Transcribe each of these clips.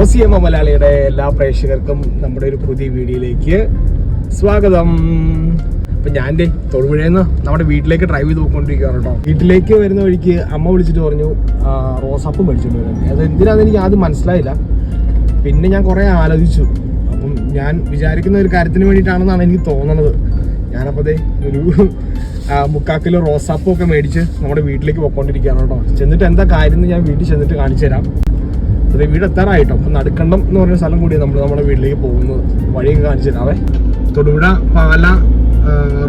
Aussie M മലയാളിയുടെ എല്ലാ പ്രേക്ഷകർക്കും നമ്മുടെ ഒരു പുതിയ വീഡിയോയിലേക്ക് സ്വാഗതം. അപ്പൊ ഞാൻ ദേ തൊടുപുഴയിൽ നമ്മുടെ വീട്ടിലേക്ക് ഡ്രൈവ് ചെയ്ത് പോയിക്കൊണ്ടിരിക്കുകയാണ് കേട്ടോ. വീട്ടിലേക്ക് വരുന്ന വഴിക്ക് അമ്മ വിളിച്ചിട്ട് പറഞ്ഞു റോസാപ്പും മേടിച്ചിട്ട് വരുന്നത് അത് എന്തിനാന്ന് എനിക്ക് ആദ്യം മനസ്സിലായില്ല. പിന്നെ ഞാൻ കുറേ ആലോചിച്ചു. അപ്പം ഞാൻ വിചാരിക്കുന്ന ഒരു കാര്യത്തിന് വേണ്ടിയിട്ടാണെന്നാണ് എനിക്ക് തോന്നുന്നത് ഞാനപ്പോൾ അതേ ഒരു മുക്കാക്കിൽ റോസാപ്പും ഒക്കെ മേടിച്ച് നമ്മുടെ വീട്ടിലേക്ക് പോയിക്കൊണ്ടിരിക്കുകയാണ് കേട്ടോ. ചെന്നിട്ട് എന്താ കാര്യം എന്ന് ഞാൻ വീട്ടിൽ ചെന്നിട്ട് കാണിച്ചു തരാം. അതെ വീട് എത്താറായിട്ടോ? അപ്പം നടുക്കണ്ടം എന്ന് പറഞ്ഞ സ്ഥലം കൂടി നമ്മൾ നമ്മുടെ വീട്ടിലേക്ക് പോകുന്നത്. വഴിയൊക്കെ കാണിച്ചു തരാവേ തൊടുപുഴ പാല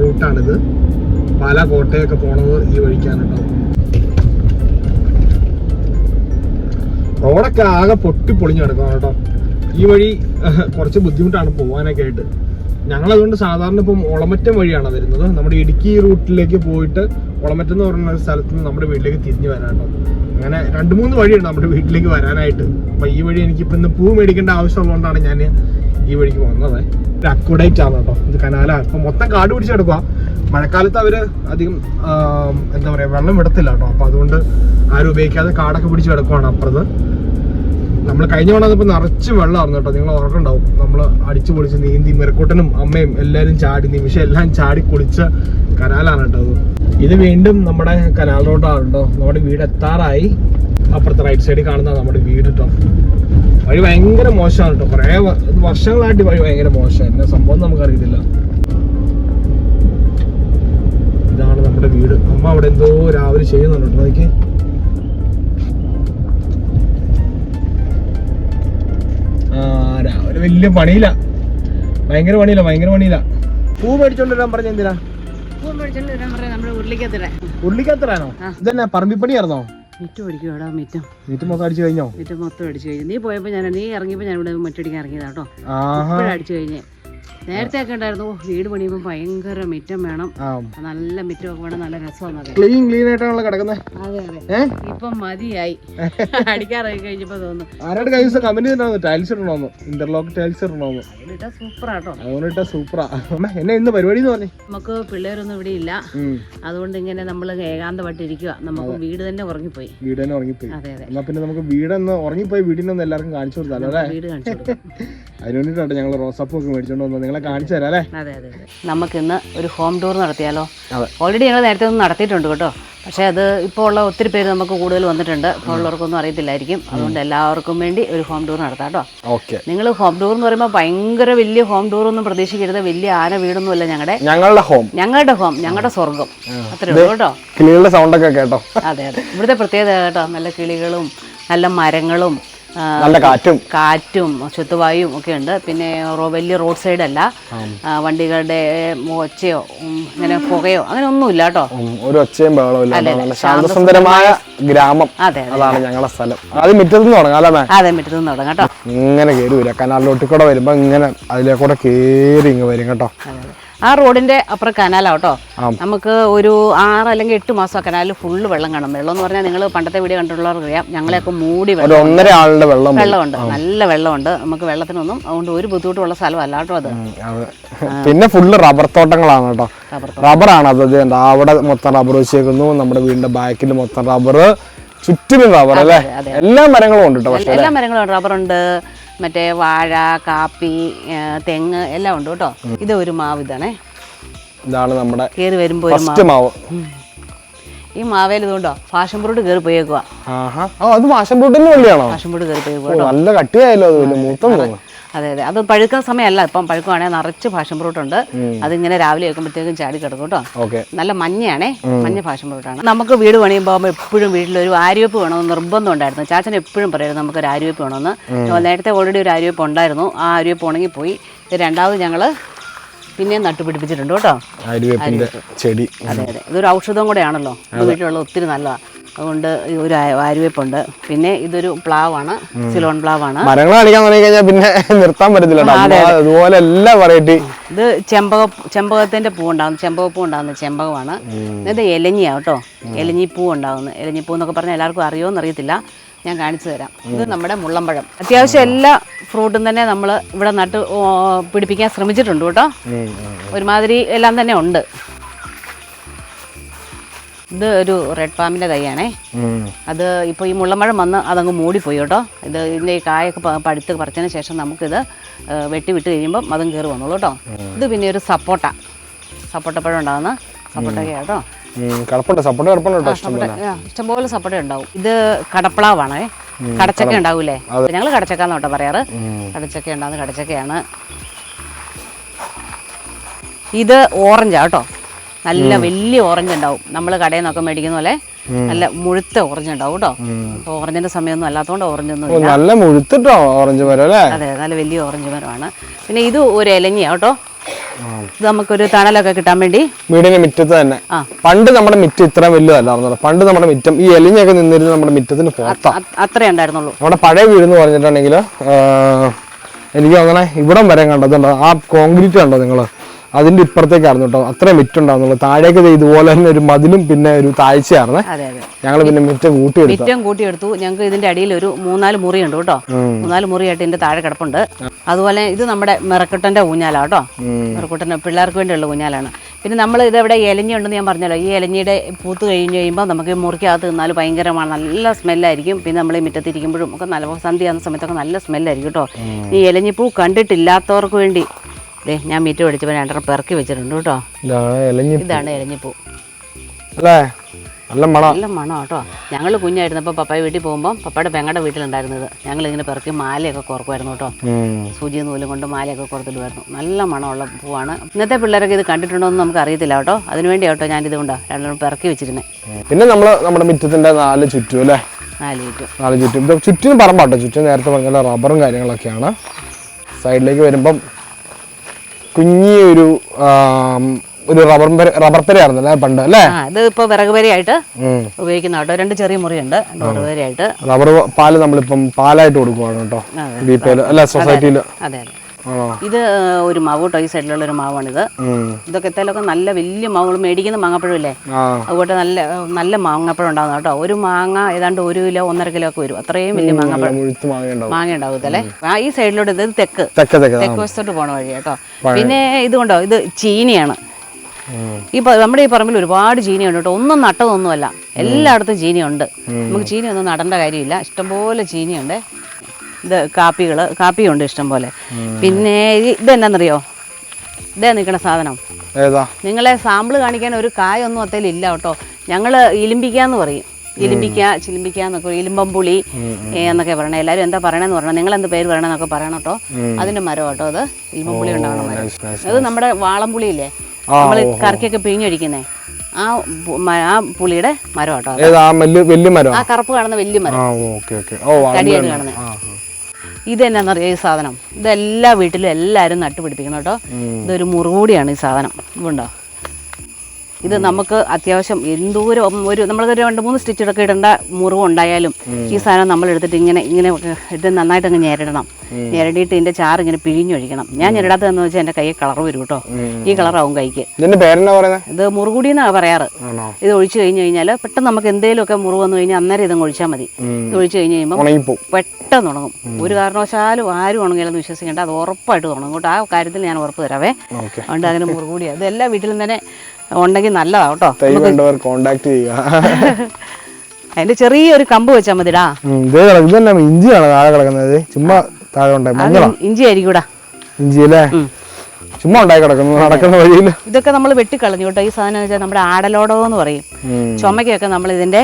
റൂട്ടാണിത്. പാല കോട്ടയൊക്കെ പോണത് ഈ വഴിക്കാണ് കേട്ടോ. റോഡൊക്കെ ആകെ പൊട്ടി പൊളിഞ്ഞു കിടക്കണം കേട്ടോ. ഈ വഴി കുറച്ച് ബുദ്ധിമുട്ടാണ് പോകാനൊക്കെ ആയിട്ട്. ഞങ്ങൾ അതുകൊണ്ട് സാധാരണ ഇപ്പം ഒളമറ്റം വഴിയാണ് വരുന്നത്. നമ്മുടെ ഇടുക്കി റൂട്ടിലേക്ക് പോയിട്ട് ഒളമറ്റം എന്ന് പറയുന്ന സ്ഥലത്ത് നിന്ന് നമ്മുടെ വീട്ടിലേക്ക് തിരിഞ്ഞു വരാൻ കേട്ടോ. അങ്ങനെ രണ്ട് മൂന്ന് വഴിയുണ്ട് നമ്മുടെ വീട്ടിലേക്ക് വരാനായിട്ട്. അപ്പൊ ഈ വഴി എനിക്കിപ്പോ ഇന്ന് പൂ മേടിക്കേണ്ട ആവശ്യമുള്ളതുകൊണ്ടാണ് ഞാൻ ഈ വഴിക്ക് വന്നത്. ഒരു അക്വഡേറ്റ് ആണ് കേട്ടോ. ഇത് കനാലാണ് ഇപ്പൊ മൊത്തം കാട് പിടിച്ച് കിടക്കുക മഴക്കാലത്ത് അവർ അധികം എന്താ പറയാ വെള്ളം വിടത്തില്ല കേട്ടോ. അപ്പൊ അതുകൊണ്ട് ആരും ഉപയോഗിക്കാതെ കാടൊക്കെ പിടിച്ച് കിടക്കുവാണ് അപ്പുറത്ത്. നമ്മൾ കഴിഞ്ഞ തവണ ഇപ്പൊ നിറച്ച് വെള്ളമായിരുന്നു കേട്ടോ. നിങ്ങൾ ഉറക്കുണ്ടാവും. നമ്മൾ അടിച്ചു പൊളിച്ച് നീന്തി മെറക്കൂട്ടനും അമ്മയും എല്ലാരും ചാടി നിമിഷം എല്ലാം ചാടി കുളിച്ച കനാലാണ് കേട്ടോ അത്. ഇത് വീണ്ടും നമ്മുടെ കനാൽ റോഡാണ് കേട്ടോ നമ്മുടെ വീട് എത്താറായി. അപ്പുറത്തെ റൈറ്റ് സൈഡിൽ കാണുന്ന നമ്മുടെ വീട് കേട്ടോ വഴി ഭയങ്കര മോശമാണ് കേട്ടോ കുറേ വർഷങ്ങളായിട്ട് വഴി ഭയങ്കര മോശമാണ് എന്നെ സംഭവം നമുക്കറിയത്തില്ല. ഇതാണ് നമ്മുടെ വീട്. അമ്മ അവിടെ എന്തോ രാവിലെ ചെയ്യുന്നുണ്ട് കേട്ടോ നോക്കി ആ രാവിലെ വലിയ പണിയില്ല. ഭയങ്കര പണിയില്ല ഭയങ്കര പണിയില്ല. പൂ മേടിച്ചോണ്ട് വരാൻ പറഞ്ഞ എന്തിനാ? ആ. ഇതന്നെ പറമ്പിപ്പണിയായിരുന്നോ? മിറ്റം പഠിക്കും എടാ മിറ്റം വീട്ടിൽ മൊത്തം അടിച്ചു കഴിഞ്ഞോ? മിറ്റം മൊത്തം അടിച്ചു കഴിഞ്ഞു. നീ പോയപ്പോ ഞാൻ നീ ഇറങ്ങിയപ്പോ ഞാൻ ഇവിടെ മറ്റടിക്കാൻ ഇറങ്ങിയതാട്ടോ അടിച്ചു കഴിഞ്ഞേ. നേരത്തെ ഒക്കെ ഉണ്ടായിരുന്നു. വീട് പണിയുമ്പോൾ ഭയങ്കര മിറ്റം വേണം. നല്ല മിറ്റമൊക്കെ വേണം നല്ല രസമാണ് ക്ലീൻ ക്ലീൻ ആയിട്ടാണല്ലോ കിടക്കുന്നത് അതെ അതെ. ഇപ്പം മതിയായി. അടിക്കാറായി കഴിഞ്ഞപ്പോൾ തോന്നുന്നു. ആരോട് കൈസ് കമന്റ് ചെയ്തിട്ടാണ് ടൈൽസ് ഇടണോന്ന്. ഇന്റർലോക്ക് ടൈൽസ് ഇടണോന്ന്. സൂപ്പറാട്ടോ അതുകൊണ്ടിട്ട സൂപ്പറാ എന്നെ ഇന്ന് പരിപാടി എന്ന് പറഞ്ഞേ? നമുക്ക് പിള്ളേരൊന്നും ഇവിടെ ഇല്ല. അതുകൊണ്ട് ഇങ്ങനെ നമ്മൾ ഏകാന്തമായിട്ട് ഇരിക്കുക നമുക്ക് വീട് തന്നെ ഉറങ്ങിപ്പോയി. വീട് തന്നെ ഉറങ്ങിപ്പോയി. അതെ അതെ. എന്നാ പിന്നെ നമുക്ക് വീടൊന്ന് ഉറങ്ങിപ്പോയി വീടിനൊന്ന് എല്ലാവർക്കും കാണിച്ചു കൊടുത്താലോ അല്ലേ? വീട് കാണിച്ചു കൊടുക്കാം. അതിന് വേണ്ടിയിട്ടാണ് ഞങ്ങൾ റോസാപ്പൂ ഒക്കെ മേടിച്ചോണ്ട് വന്നത് നിങ്ങളെ കാണിച്ചു തരാം അല്ലേ? അതെ അതെ അതെ. നമുക്കിന്ന് ഒരു ഹോം ടൂർ നടത്തിയാലോ? അതെ. ഓൾറെഡി ഞങ്ങൾ നേരത്തെ ഒന്ന് നടത്തിയിട്ടുണ്ട് കേട്ടോ. പക്ഷേ അത് ഇപ്പോൾ ഉള്ള ഒത്തിരി പേര് നമുക്ക് കൂടുതൽ വന്നിട്ടുണ്ട്. ഇപ്പോൾ ഉള്ളവർക്കൊന്നും അറിയത്തില്ലായിരിക്കും. അതുകൊണ്ട് എല്ലാവർക്കും വേണ്ടി ഒരു ഹോം ടൂർ നടത്താം കേട്ടോ. ഓക്കെ. നിങ്ങൾ ഹോം ടൂർ എന്ന് പറയുമ്പോൾ ഭയങ്കര വലിയ ഹോം ടൂർ ഒന്നും പ്രതീക്ഷിക്കരുത്. വലിയ ആന വീടൊന്നും അല്ല ഞങ്ങളുടെ ഞങ്ങളുടെ ഹോം ഞങ്ങളുടെ ഹോം ഞങ്ങളുടെ സ്വർഗം അത്രേ ഉള്ളൂ കേട്ടോ. കിളികളുടെ സൗണ്ടൊക്കെ കേട്ടോ. അതെ അതെ. ഇവിടുത്തെ പ്രത്യേകത കേട്ടോ. നല്ല കിളികളും നല്ല മരങ്ങളും നല്ല കാറ്റും. കാറ്റും ശുദ്ധവായും ഒക്കെ ഉണ്ട്. പിന്നെ വലിയ റോഡ് സൈഡ് അല്ല വണ്ടികളുടെ ഒച്ചയോ അങ്ങനെ പുകയോ അങ്ങനെ ഒന്നുമില്ല കേട്ടോ. ഒരു ഒച്ചയും നല്ല ശാന്തസുന്ദരമായ ഗ്രാമം അതെ അതെ അതാണ് ഞങ്ങളുടെ സ്ഥലം. അത് മുറ്റത്ത് നിന്ന് തുടങ്ങാം അല്ലേ? അതെ മുറ്റത്ത് നിന്ന് തുടങ്ങാം കേട്ടോ. ഇങ്ങനെ കയറി വരിക. കനാലിലോട്ട് കൂടെ വരുമ്പോ ഇങ്ങനെ അതിലേക്കൂടെ കയറി ഇങ്ങ് വരും കേട്ടോ. ആ റോഡിന്റെ അപ്പുറം കനാലാ കേട്ടോ. നമുക്ക് ഒരു ആറ് അല്ലെങ്കിൽ എട്ട് മാസം ആ കനാലിൽ ഫുള്ള് വെള്ളം കാണും. വെള്ളം എന്ന് പറഞ്ഞാൽ നിങ്ങൾ പണ്ടത്തെ വീഡിയോ കണ്ടിട്ടുള്ളവർക്ക് അറിയാം ഞങ്ങളെയൊക്കെ മൂടി ഒന്നര ആളുടെ വെള്ളം. വെള്ളമുണ്ട്. നല്ല വെള്ളമുണ്ട്. നമുക്ക് വെള്ളത്തിനൊന്നും അതുകൊണ്ട് ഒരു ബുദ്ധിമുട്ടുള്ള സ്ഥലമല്ല കേട്ടോ അത്. പിന്നെ ഫുള്ള് റബ്ബർ തോട്ടങ്ങളാണ് കേട്ടോ. റബ്ബറാണ് അത്. എന്താ അവിടെ മൊത്തം റബ്ബർ വെച്ചേക്കുന്നു. നമ്മുടെ വീടിന്റെ ബാക്കിൽ മൊത്തം റബ്ബർ ചുറ്റിലും റബ്ബർ അല്ലേ? എല്ലാ മരങ്ങളും ഉണ്ട് കേട്ടോ എല്ലാ മരങ്ങളും ഉണ്ട്. റബ്ബറുണ്ട് മറ്റേ വാഴ കാപ്പി തെങ്ങ് എല്ലാം ഉണ്ട് കേട്ടോ. ഇത് ഒരു മാവ് ഇതാണേ. ഇതാണ് നമ്മുടെ കയറി വരുമ്പോൾ ഒരു മാവ്. ഈ മാവേൽ ഇതുകൊണ്ടോ? ഫാഷൻ ഫ്രൂട്ട് കയറി പോയേക്കുക അത് മാഷം ഫ്രൂട്ടിന്റെ വള്ളിയാണോ? ഫാഷൻ ഫ്രൂട്ട് കയറി പോയേക്കുക നല്ല കട്ടിയായല്ലോ അത് മൂത്തം തോന്നുന്നു. അതെ അതെ. അത് പഴുക്കുന്ന സമയമല്ല. ഇപ്പം പഴുക്കുവാണെങ്കിൽ നിറച്ച് ഫാഷൻ ഫ്രൂട്ട് ഉണ്ട്. അതിങ്ങനെ രാവിലെ വെക്കുമ്പോഴത്തേക്കും ചാടി കിടക്കും കേട്ടോ. ഓക്കെ. നല്ല മഞ്ഞയാണേ. മഞ്ഞ ഫാഷൻ ഫ്രൂട്ടാണ് നമുക്ക് വീട് പണിയുമ്പോൾ എപ്പോഴും വീട്ടിലൊരു ആര്യവെപ്പ് വേണമെന്ന് നിർബന്ധം ഉണ്ടായിരുന്നു. ചാച്ചൻ എപ്പോഴും പറയുന്നത് നമുക്ക് ഒരു ആര്യവെപ്പ് വേണമെന്ന്. നേരത്തെ ഓൾറെഡി ഒരു ആര്യവെപ്പ് ഉണ്ടായിരുന്നു. ആ ആര്യവെപ്പ് ഉണങ്ങിപ്പോയി. പോയി രണ്ടാമത് ഞങ്ങൾ പിന്നെയും നട്ടുപിടിപ്പിച്ചിട്ടുണ്ട് കേട്ടോ. ചെടി. അതെ അതെ. ഇതൊരു ഔഷധം കൂടെയാണല്ലോ. വീട്ടിലുള്ള ഒത്തിരി നല്ലതാണ് അതുകൊണ്ട് ഒരു ആ- പിന്നെ ഇതൊരു പ്ലാവാണ് സിലോൺ പ്ലാവാണ്. മരങ്ങൾ കാണിക്കാൻ തുടങ്ങി കഴിഞ്ഞാൽ പിന്നെ നിർത്താൻ പറ്റത്തില്ല അതുപോലെ എല്ലാ വെറൈറ്റി ഇത് ചെമ്പക ചെമ്പകത്തിന്റെ പൂ ഉണ്ടാകുന്നു ചെമ്പകപ്പൂ ഉണ്ടാകുന്ന ചെമ്പകമാണ്. ഇത് എലഞ്ഞിയാ കേട്ടോ. എലഞ്ഞി പൂ ഉണ്ടാകുന്നത് എലഞ്ഞിപ്പൂ എന്നൊക്കെ പറഞ്ഞാൽ എല്ലാവർക്കും അറിയോന്ന് അറിയത്തില്ല. ഞാൻ കാണിച്ചു തരാം. ഇത് നമ്മുടെ മുള്ളമ്പഴം. അത്യാവശ്യം എല്ലാ ഫ്രൂട്ടും തന്നെ നമ്മൾ ഇവിടെ നട്ട് പിടിപ്പിക്കാൻ ശ്രമിച്ചിട്ടുണ്ട് കേട്ടോ. ഒരുമാതിരി എല്ലാം തന്നെ ഉണ്ട്. ഇത് ഒരു റെഡ് പാമ്പിന്റെ തൈയാണേ. അത് ഇപ്പോൾ ഈ മുള്ളമഴ വന്ന് അതങ്ങ് മൂടിപ്പോയി കേട്ടോ. ഇത് ഇതിന്റെ ഈ കായൊക്കെ പഴുത്ത് പറിച്ചതിന് ശേഷം നമുക്കിത് വെട്ടി വിട്ട് കഴിയുമ്പോൾ അതും കയറി വന്നോളൂ കേട്ടോ. ഇത് പിന്നെ ഒരു സപ്പോട്ട. സപ്പോട്ടപ്പഴം ഉണ്ടാകുന്ന സപ്പോട്ടൊക്കെ കേട്ടോ. ഇഷ്ടംപോലെ സപ്പോട്ട ഉണ്ടാവും. ഇത് കടപ്പളാവാണേ. കടച്ചക്ക ഉണ്ടാവൂലേ? ഞങ്ങൾ കടച്ചക്കാന്ന് കേട്ടോ പറയാറ്. കടച്ചക്ക ഉണ്ടാകുന്ന കടച്ചക്കയാണ്. ഇത് ഓറഞ്ചാ കേട്ടോ. നല്ല വലിയ ഓറഞ്ച് ഉണ്ടാവും. നമ്മൾ കടയിൽ നിന്നൊക്കെ മേടിക്കുന്ന പോലെ നല്ല മുഴുത്ത ഓറഞ്ച് ഉണ്ടാവും കേട്ടോ. ഇപ്പോൾ ഓറഞ്ചിന്റെ സമയമൊന്നും അല്ലാത്തതുകൊണ്ട് ഓറഞ്ച് ഒന്നും നല്ല മുഴുത്തിട്ടോ ഓറഞ്ച് മരം അല്ലേ? അതെ നല്ല വലിയ ഓറഞ്ച് മരമാണ്. പിന്നെ ഇത് ഒരു ഇലഞ്ഞിയാ കേട്ടോ. ഇത് നമുക്കൊരു തണലൊക്കെ കിട്ടാൻ വേണ്ടി. വീടിന്റെ മുറ്റത്ത് തന്നെ. പണ്ട് നമ്മുടെ മിറ്റം ഇത്ര വലുതല്ലായിരുന്നല്ലോ പണ്ട് നമ്മുടെ മിറ്റം ഈ എലിഞ്ഞൊക്കെ നിന്നിരുന്ന നമ്മുടെ മിറ്റത്തിന് പുറത്താ അത്രേ ഉണ്ടായിരുന്നുള്ളൂ. നമ്മുടെ പഴയ വീട് എന്ന് പറഞ്ഞിട്ടുണ്ടെങ്കിൽ എനിക്ക് അങ്ങനെ ഇവിടം വരെ കണ്ടതുണ്ടോ? ആ കോൺക്രീറ്റ് കണ്ടോ നിങ്ങൾ അതിന്റെ ഇപ്പുറത്തേക്കായിരുന്നു കേട്ടോ. അത്രയും മിറ്റുണ്ടായിരുന്നുള്ളൂ താഴേക്ക് ഇതുപോലെ തന്നെ ഒരു മതിലും പിന്നെ ഒരു താഴ്ചയായിരുന്നേ ഞങ്ങൾ പിന്നെ മിറ്റം കൂട്ടിയെടുത്തു. മിറ്റം കൂട്ടിയെടുത്തു. ഞങ്ങൾക്ക് ഇതിന്റെ അടിയിൽ ഒരു മൂന്നാൽ ഉണ്ട് കേട്ടോ. മൂന്നാൽ മുറിയായിട്ട് ഇതിന്റെ താഴെ കിടപ്പുണ്ട്. അതുപോലെ ഇത് നമ്മുടെ മെറക്കുട്ടന്റെ ഊഞ്ഞാലാ കേട്ടോ. മെറക്കുട്ടന്റെ പിള്ളേർക്ക് വേണ്ടിയുള്ള ഊഞ്ഞാലാണ്. പിന്നെ നമ്മൾ ഇതെവിടെ ഇലഞ്ഞി ഉണ്ടെന്ന് ഞാൻ പറഞ്ഞല്ലോ. ഈ ഇലഞ്ഞിയുടെ പൂത്ത് കഴിഞ്ഞ് കഴിയുമ്പോൾ നമുക്ക് മുറിക്കകത്ത് നിന്നാൽ ഭയങ്കരമാണ്. നല്ല സ്മെല്ലായിരിക്കും. പിന്നെ നമ്മൾ ഈ മുറ്റത്തിരിക്കുമ്പോഴും ഒക്കെ നല്ല സന്ധ്യ ആകുന്ന സമയത്തൊക്കെ നല്ല സ്മെല്ലായിരിക്കും കേട്ടോ. ഈ ഇലഞ്ഞിപ്പൂ കണ്ടിട്ടില്ലാത്തവർക്ക് വേണ്ടി ദേ ഞാൻ മീറ്റ് പിടിച്ചപ്പോൾ രണ്ടെണ്ണം പെറുക്കി വെച്ചിട്ടുണ്ട് കേട്ടോ. ഇതാണ് എലഞ്ഞി ഇതാണ് ഇലഞ്ഞിപ്പൂ അല്ലേ? നല്ല മണ. നല്ല മണം കേട്ടോ. ഞങ്ങൾ കുഞ്ഞായിരുന്നപ്പോൾ പപ്പായ വീട്ടിൽ പോകുമ്പോൾ പപ്പയുടെ പെങ്ങടെ വീട്ടിലുണ്ടായിരുന്നത്. ഞങ്ങൾ ഇങ്ങനെ പെറുക്കി മാലയൊക്കെ കോർക്കുമായിരുന്നു കേട്ടോ. സൂചി നൂലും കൊണ്ട് മാലയൊക്കെ കോർത്തിടുമായിരുന്നു. നല്ല മണമുള്ള പൂവാണ്. ഇന്നത്തെ പിള്ളേരൊക്കെ ഇത് കണ്ടിട്ടുണ്ടോ എന്ന് നമുക്ക് അറിയത്തില്ല കേട്ടോ. അതിനുവേണ്ടി കേട്ടോ ഞാൻ കൊണ്ടോ രണ്ടെണ്ണം പെറുക്കി വെച്ചിരുന്നത് പിന്നെ നമ്മൾ നമ്മുടെ മിറ്റത്തിന്റെ നാല് ചുറ്റും അല്ലേ? നാല് ചുറ്റും. നാല് ചുറ്റും. ചുറ്റിനും പറമ്പാട്ടോ. ചുറ്റും നേരത്തെ പറഞ്ഞ റബ്ബറും കാര്യങ്ങളൊക്കെയാണ്. സൈഡിലേക്ക് വരുമ്പം കുഞ്ഞി ഒരു റബ്ബർ റബ്ബർ പെര അല്ലേ പണ്ട് അല്ലേ? ഇത് ഇപ്പൊ വിറക് പെരയായിട്ട്. ഉപയോഗിക്കുന്ന. കേട്ടോ രണ്ട് ചെറിയ മുറിയുണ്ട്. റബ്ബർ പാൽ നമ്മളിപ്പം പാലായിട്ട് കൊടുക്കുവാണ് കേട്ടോ. ബി പി അല്ല സൊസൈറ്റിയിൽ അതെ അതെ. ഇത് ഒരു മാവ് കേട്ടോ ഈ സൈഡിലുള്ള ഒരു മാവാണിത്. ഇതൊക്കെ എത്താലൊക്കെ നല്ല വലിയ മാവ് മേടിക്കുന്ന മാങ്ങാപ്പഴമില്ലേ അതുപോലെ നല്ല നല്ല മാങ്ങാപ്പഴം ഉണ്ടാകുന്ന കേട്ടോ. ഒരു മാങ്ങ ഏതാണ്ട് ഒരു കിലോ ഒന്നര കിലോ ഒക്കെ വരും. അത്രയും വലിയ മാങ്ങാപ്പഴം. മാങ്ങ ഉണ്ടാവത്തല്ലേ? ആ ഈ സൈഡിലോട്ട് ഇത് തെക്ക്. തെക്ക തെക്ക തെക്ക് വശത്തോട്ട് പോണ വഴി കേട്ടോ. പിന്നെ ഇതുകൊണ്ടോ ഇത് ചീനിയാണ്. ഈ നമ്മുടെ ഈ പറമ്പിൽ ഒരുപാട് ചീനിയുണ്ട് കേട്ടോ. ഒന്നും നട്ടതൊന്നുമല്ല. എല്ലായിടത്തും ചീനിയുണ്ട്. നമുക്ക് ചീനിയൊന്നും നടേണ്ട കാര്യമില്ല. ഇഷ്ടംപോലെ ചീനിയുണ്ട്. ഇത് കാപ്പികൾ കാപ്പിയുണ്ട് ഇഷ്ടംപോലെ. പിന്നെ ഇതെന്നറിയോ ഇതേ നിൽക്കണ സാധനം. നിങ്ങളെ സാമ്പിൾ കാണിക്കാൻ ഒരു കായൊന്നും അത്തേലും ഇല്ല കേട്ടോ. ഞങ്ങൾ ഇലിമ്പിക്കാന്ന് പറയും. ഇലിമ്പിക്ക ചിലിമ്പിക്ക എന്നൊക്കെ ഇലിമ്പം ഇലിമ്പമ്പുളി എന്നൊക്കെ പറയണേ. എല്ലാവരും എന്താ പറയണെന്ന് പറഞ്ഞാൽ നിങ്ങൾ എന്ത് പേര് പറയണമെന്നൊക്കെ പറയണം കേട്ടോ. അതിന്റെ മരം കേട്ടോ അത്. ഇലിമ്പമ്പുളി ഉണ്ടാവണ മരം. അത് നമ്മുടെ വാളംപുളി ഇല്ലേ നമ്മൾ കറിക്കൊക്കെ പിഴിഞ്ഞൊഴിക്കുന്നേ ആ ആ പുളിയുടെ മരം കേട്ടോ ആ കറുപ്പ് കാണുന്ന വലിയ മരം. കടിയായിട്ട് കാണുന്നത് ഇത് എന്നാന്നറിയോ ഈ സാധനം? ഇതെല്ലാ വീട്ടിലും എല്ലാവരും നട്ടുപിടിപ്പിക്കണം കേട്ടോ. ഇതൊരു മുറുകൂടിയാണ് ഈ സാധനം. ഇതുണ്ടോ? ഇത് നമുക്ക് അത്യാവശ്യം എന്തോരം ഒരു നമ്മളൊരു രണ്ട് മൂന്ന് സ്റ്റിച്ചൊക്കെ ഇടേണ്ട മുറിവ് ഉണ്ടായാലും ഈ സാധനം നമ്മൾ എടുത്തിട്ട് ഇങ്ങനെ ഇങ്ങനെ ഇട്ട് നന്നായിട്ട് അങ്ങ് ഞെരടണം. ഞെരടിയിട്ട് ഇതിന്റെ ചാറ് ഇങ്ങനെ പിഴിഞ്ഞൊഴിക്കണം. ഞാൻ ഞെരടാത്തതെന്ന് വെച്ചാൽ എന്റെ കൈ കളർ വരും കേട്ടോ. ഈ കളറാവും കൈക്ക്. ഇത് മുറുകൂടി എന്നാണ് പറയാറ് ഇത് ഒഴിച്ചു കഴിഞ്ഞു കഴിഞ്ഞാൽ പെട്ടെന്ന് നമുക്ക് എന്തെങ്കിലുമൊക്കെ മുറിവ് വന്നു കഴിഞ്ഞാൽ അന്നേരം ഇതങ്ങ് ഒഴിച്ചാൽ മതി. ഇത് ഒഴിച്ചു കഴിഞ്ഞ് കഴിയുമ്പോൾ പെട്ടെന്ന് ഉണങ്ങും. ഒരു കാരണവശാലും ആരും ഉണങ്ങില്ലെന്ന് വിശ്വസിക്കേണ്ട. അത് ഉറപ്പായിട്ട് ഉണങ്ങും. കേട്ടോ ആ കാര്യത്തിൽ ഞാൻ ഉറപ്പ് തരാവേ. അതുകൊണ്ട് അതിന് മുറുകൂടിയാണ് ഇതെല്ലാം വീട്ടിലും തന്നെ ഉണ്ടെങ്കിൽ നല്ലതാണ് കേട്ടോ. തൈ വേണ്ടവർ കോണ്ടാക്ട് ചെയ്യുക. അതിന്റെ ചെറിയൊരു കമ്പ് വെച്ചാൽ മതിടാ. ഉം, ഇതേ കിടക്കും ഇത് ഇഞ്ചിയാണ് താഴെ കിടക്കുന്നത്? ചുമ്മാ താഴെ ഉണ്ടായി. ഇഞ്ചി ആയിരിക്കൂടാ ഇഞ്ചി അല്ലേ ചുമ്മാ ഉണ്ടായി കിടക്കുന്നു നടക്കുന്ന വഴിയിൽ. ഇതൊക്കെ നമ്മൾ വെട്ടിക്കളഞ്ഞു കേട്ടോ. ഈ സാധനം വെച്ചാൽ നമ്മുടെ ആടലോടോ എന്ന് പറയും ചുമക്കൊക്കെ നമ്മൾ ഇതിന്റെ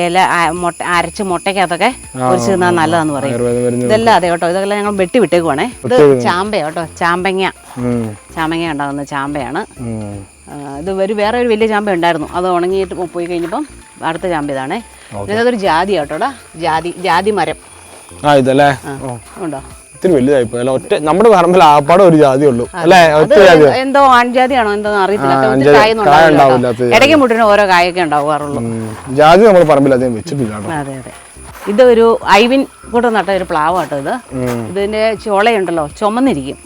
ഇല മുട്ട അരച്ച് മുട്ടയ്ക്കകത്തൊക്കെ പൊരിച്ച് തിന്നാൽ നല്ലതാന്ന് പറയും. ഇതെല്ലാം അതെ കേട്ടോ. ഇതൊക്കെ ഞങ്ങൾ വെട്ടി വിട്ടേക്കുവാണേ. ഇത് ചാമ്പയാ കേട്ടോ. ചാമ്പങ്ങ. ചാമ്പങ്ങ ഉണ്ടാകുന്ന ചാമ്പയാണ്. ഇത് ഒരു വേറെ ഒരു വലിയ ചാമ്പ ഉണ്ടായിരുന്നു. അത് ഉണങ്ങിയിട്ട് പോയി കഴിഞ്ഞപ്പം അടുത്ത ചാമ്പ ഇതാണേ. ഇതൊരു ജാതി ആട്ടോടാ ജാതി ജാതി മരം. ആ ഇതല്ലേ? ഉണ്ടോ? ഇത്തിരി വലുതായി അല്ല? ഒറ്റ നമ്മുടെ പറമ്പിൽ ആപ്പാടെ ഒരു ജാതി ഉള്ളൂ. അല്ലേ? ഒറ്റ ജാതി എന്തോ ആൺജാതിയാണോ എന്തോ അറിയത്തില്ല. കേട്ടോ. ഇടയ്ക്ക് മുട്ടിന് ഓരോ കായൊക്കെ ഉണ്ടാവാറുള്ളൂ. ജാതി നമ്മൾ പറമ്പിൽ അധികം വെച്ചിട്ടില്ല അതെ അതെ. ഇത് ഒരു ഐവിൻ കൂടെ നട്ട ഒരു പ്ലാവ് ആട്ടോ ഇത്. ഇതിന്റെ ചോളയുണ്ടല്ലോ. ചുമന്നിരിക്കും.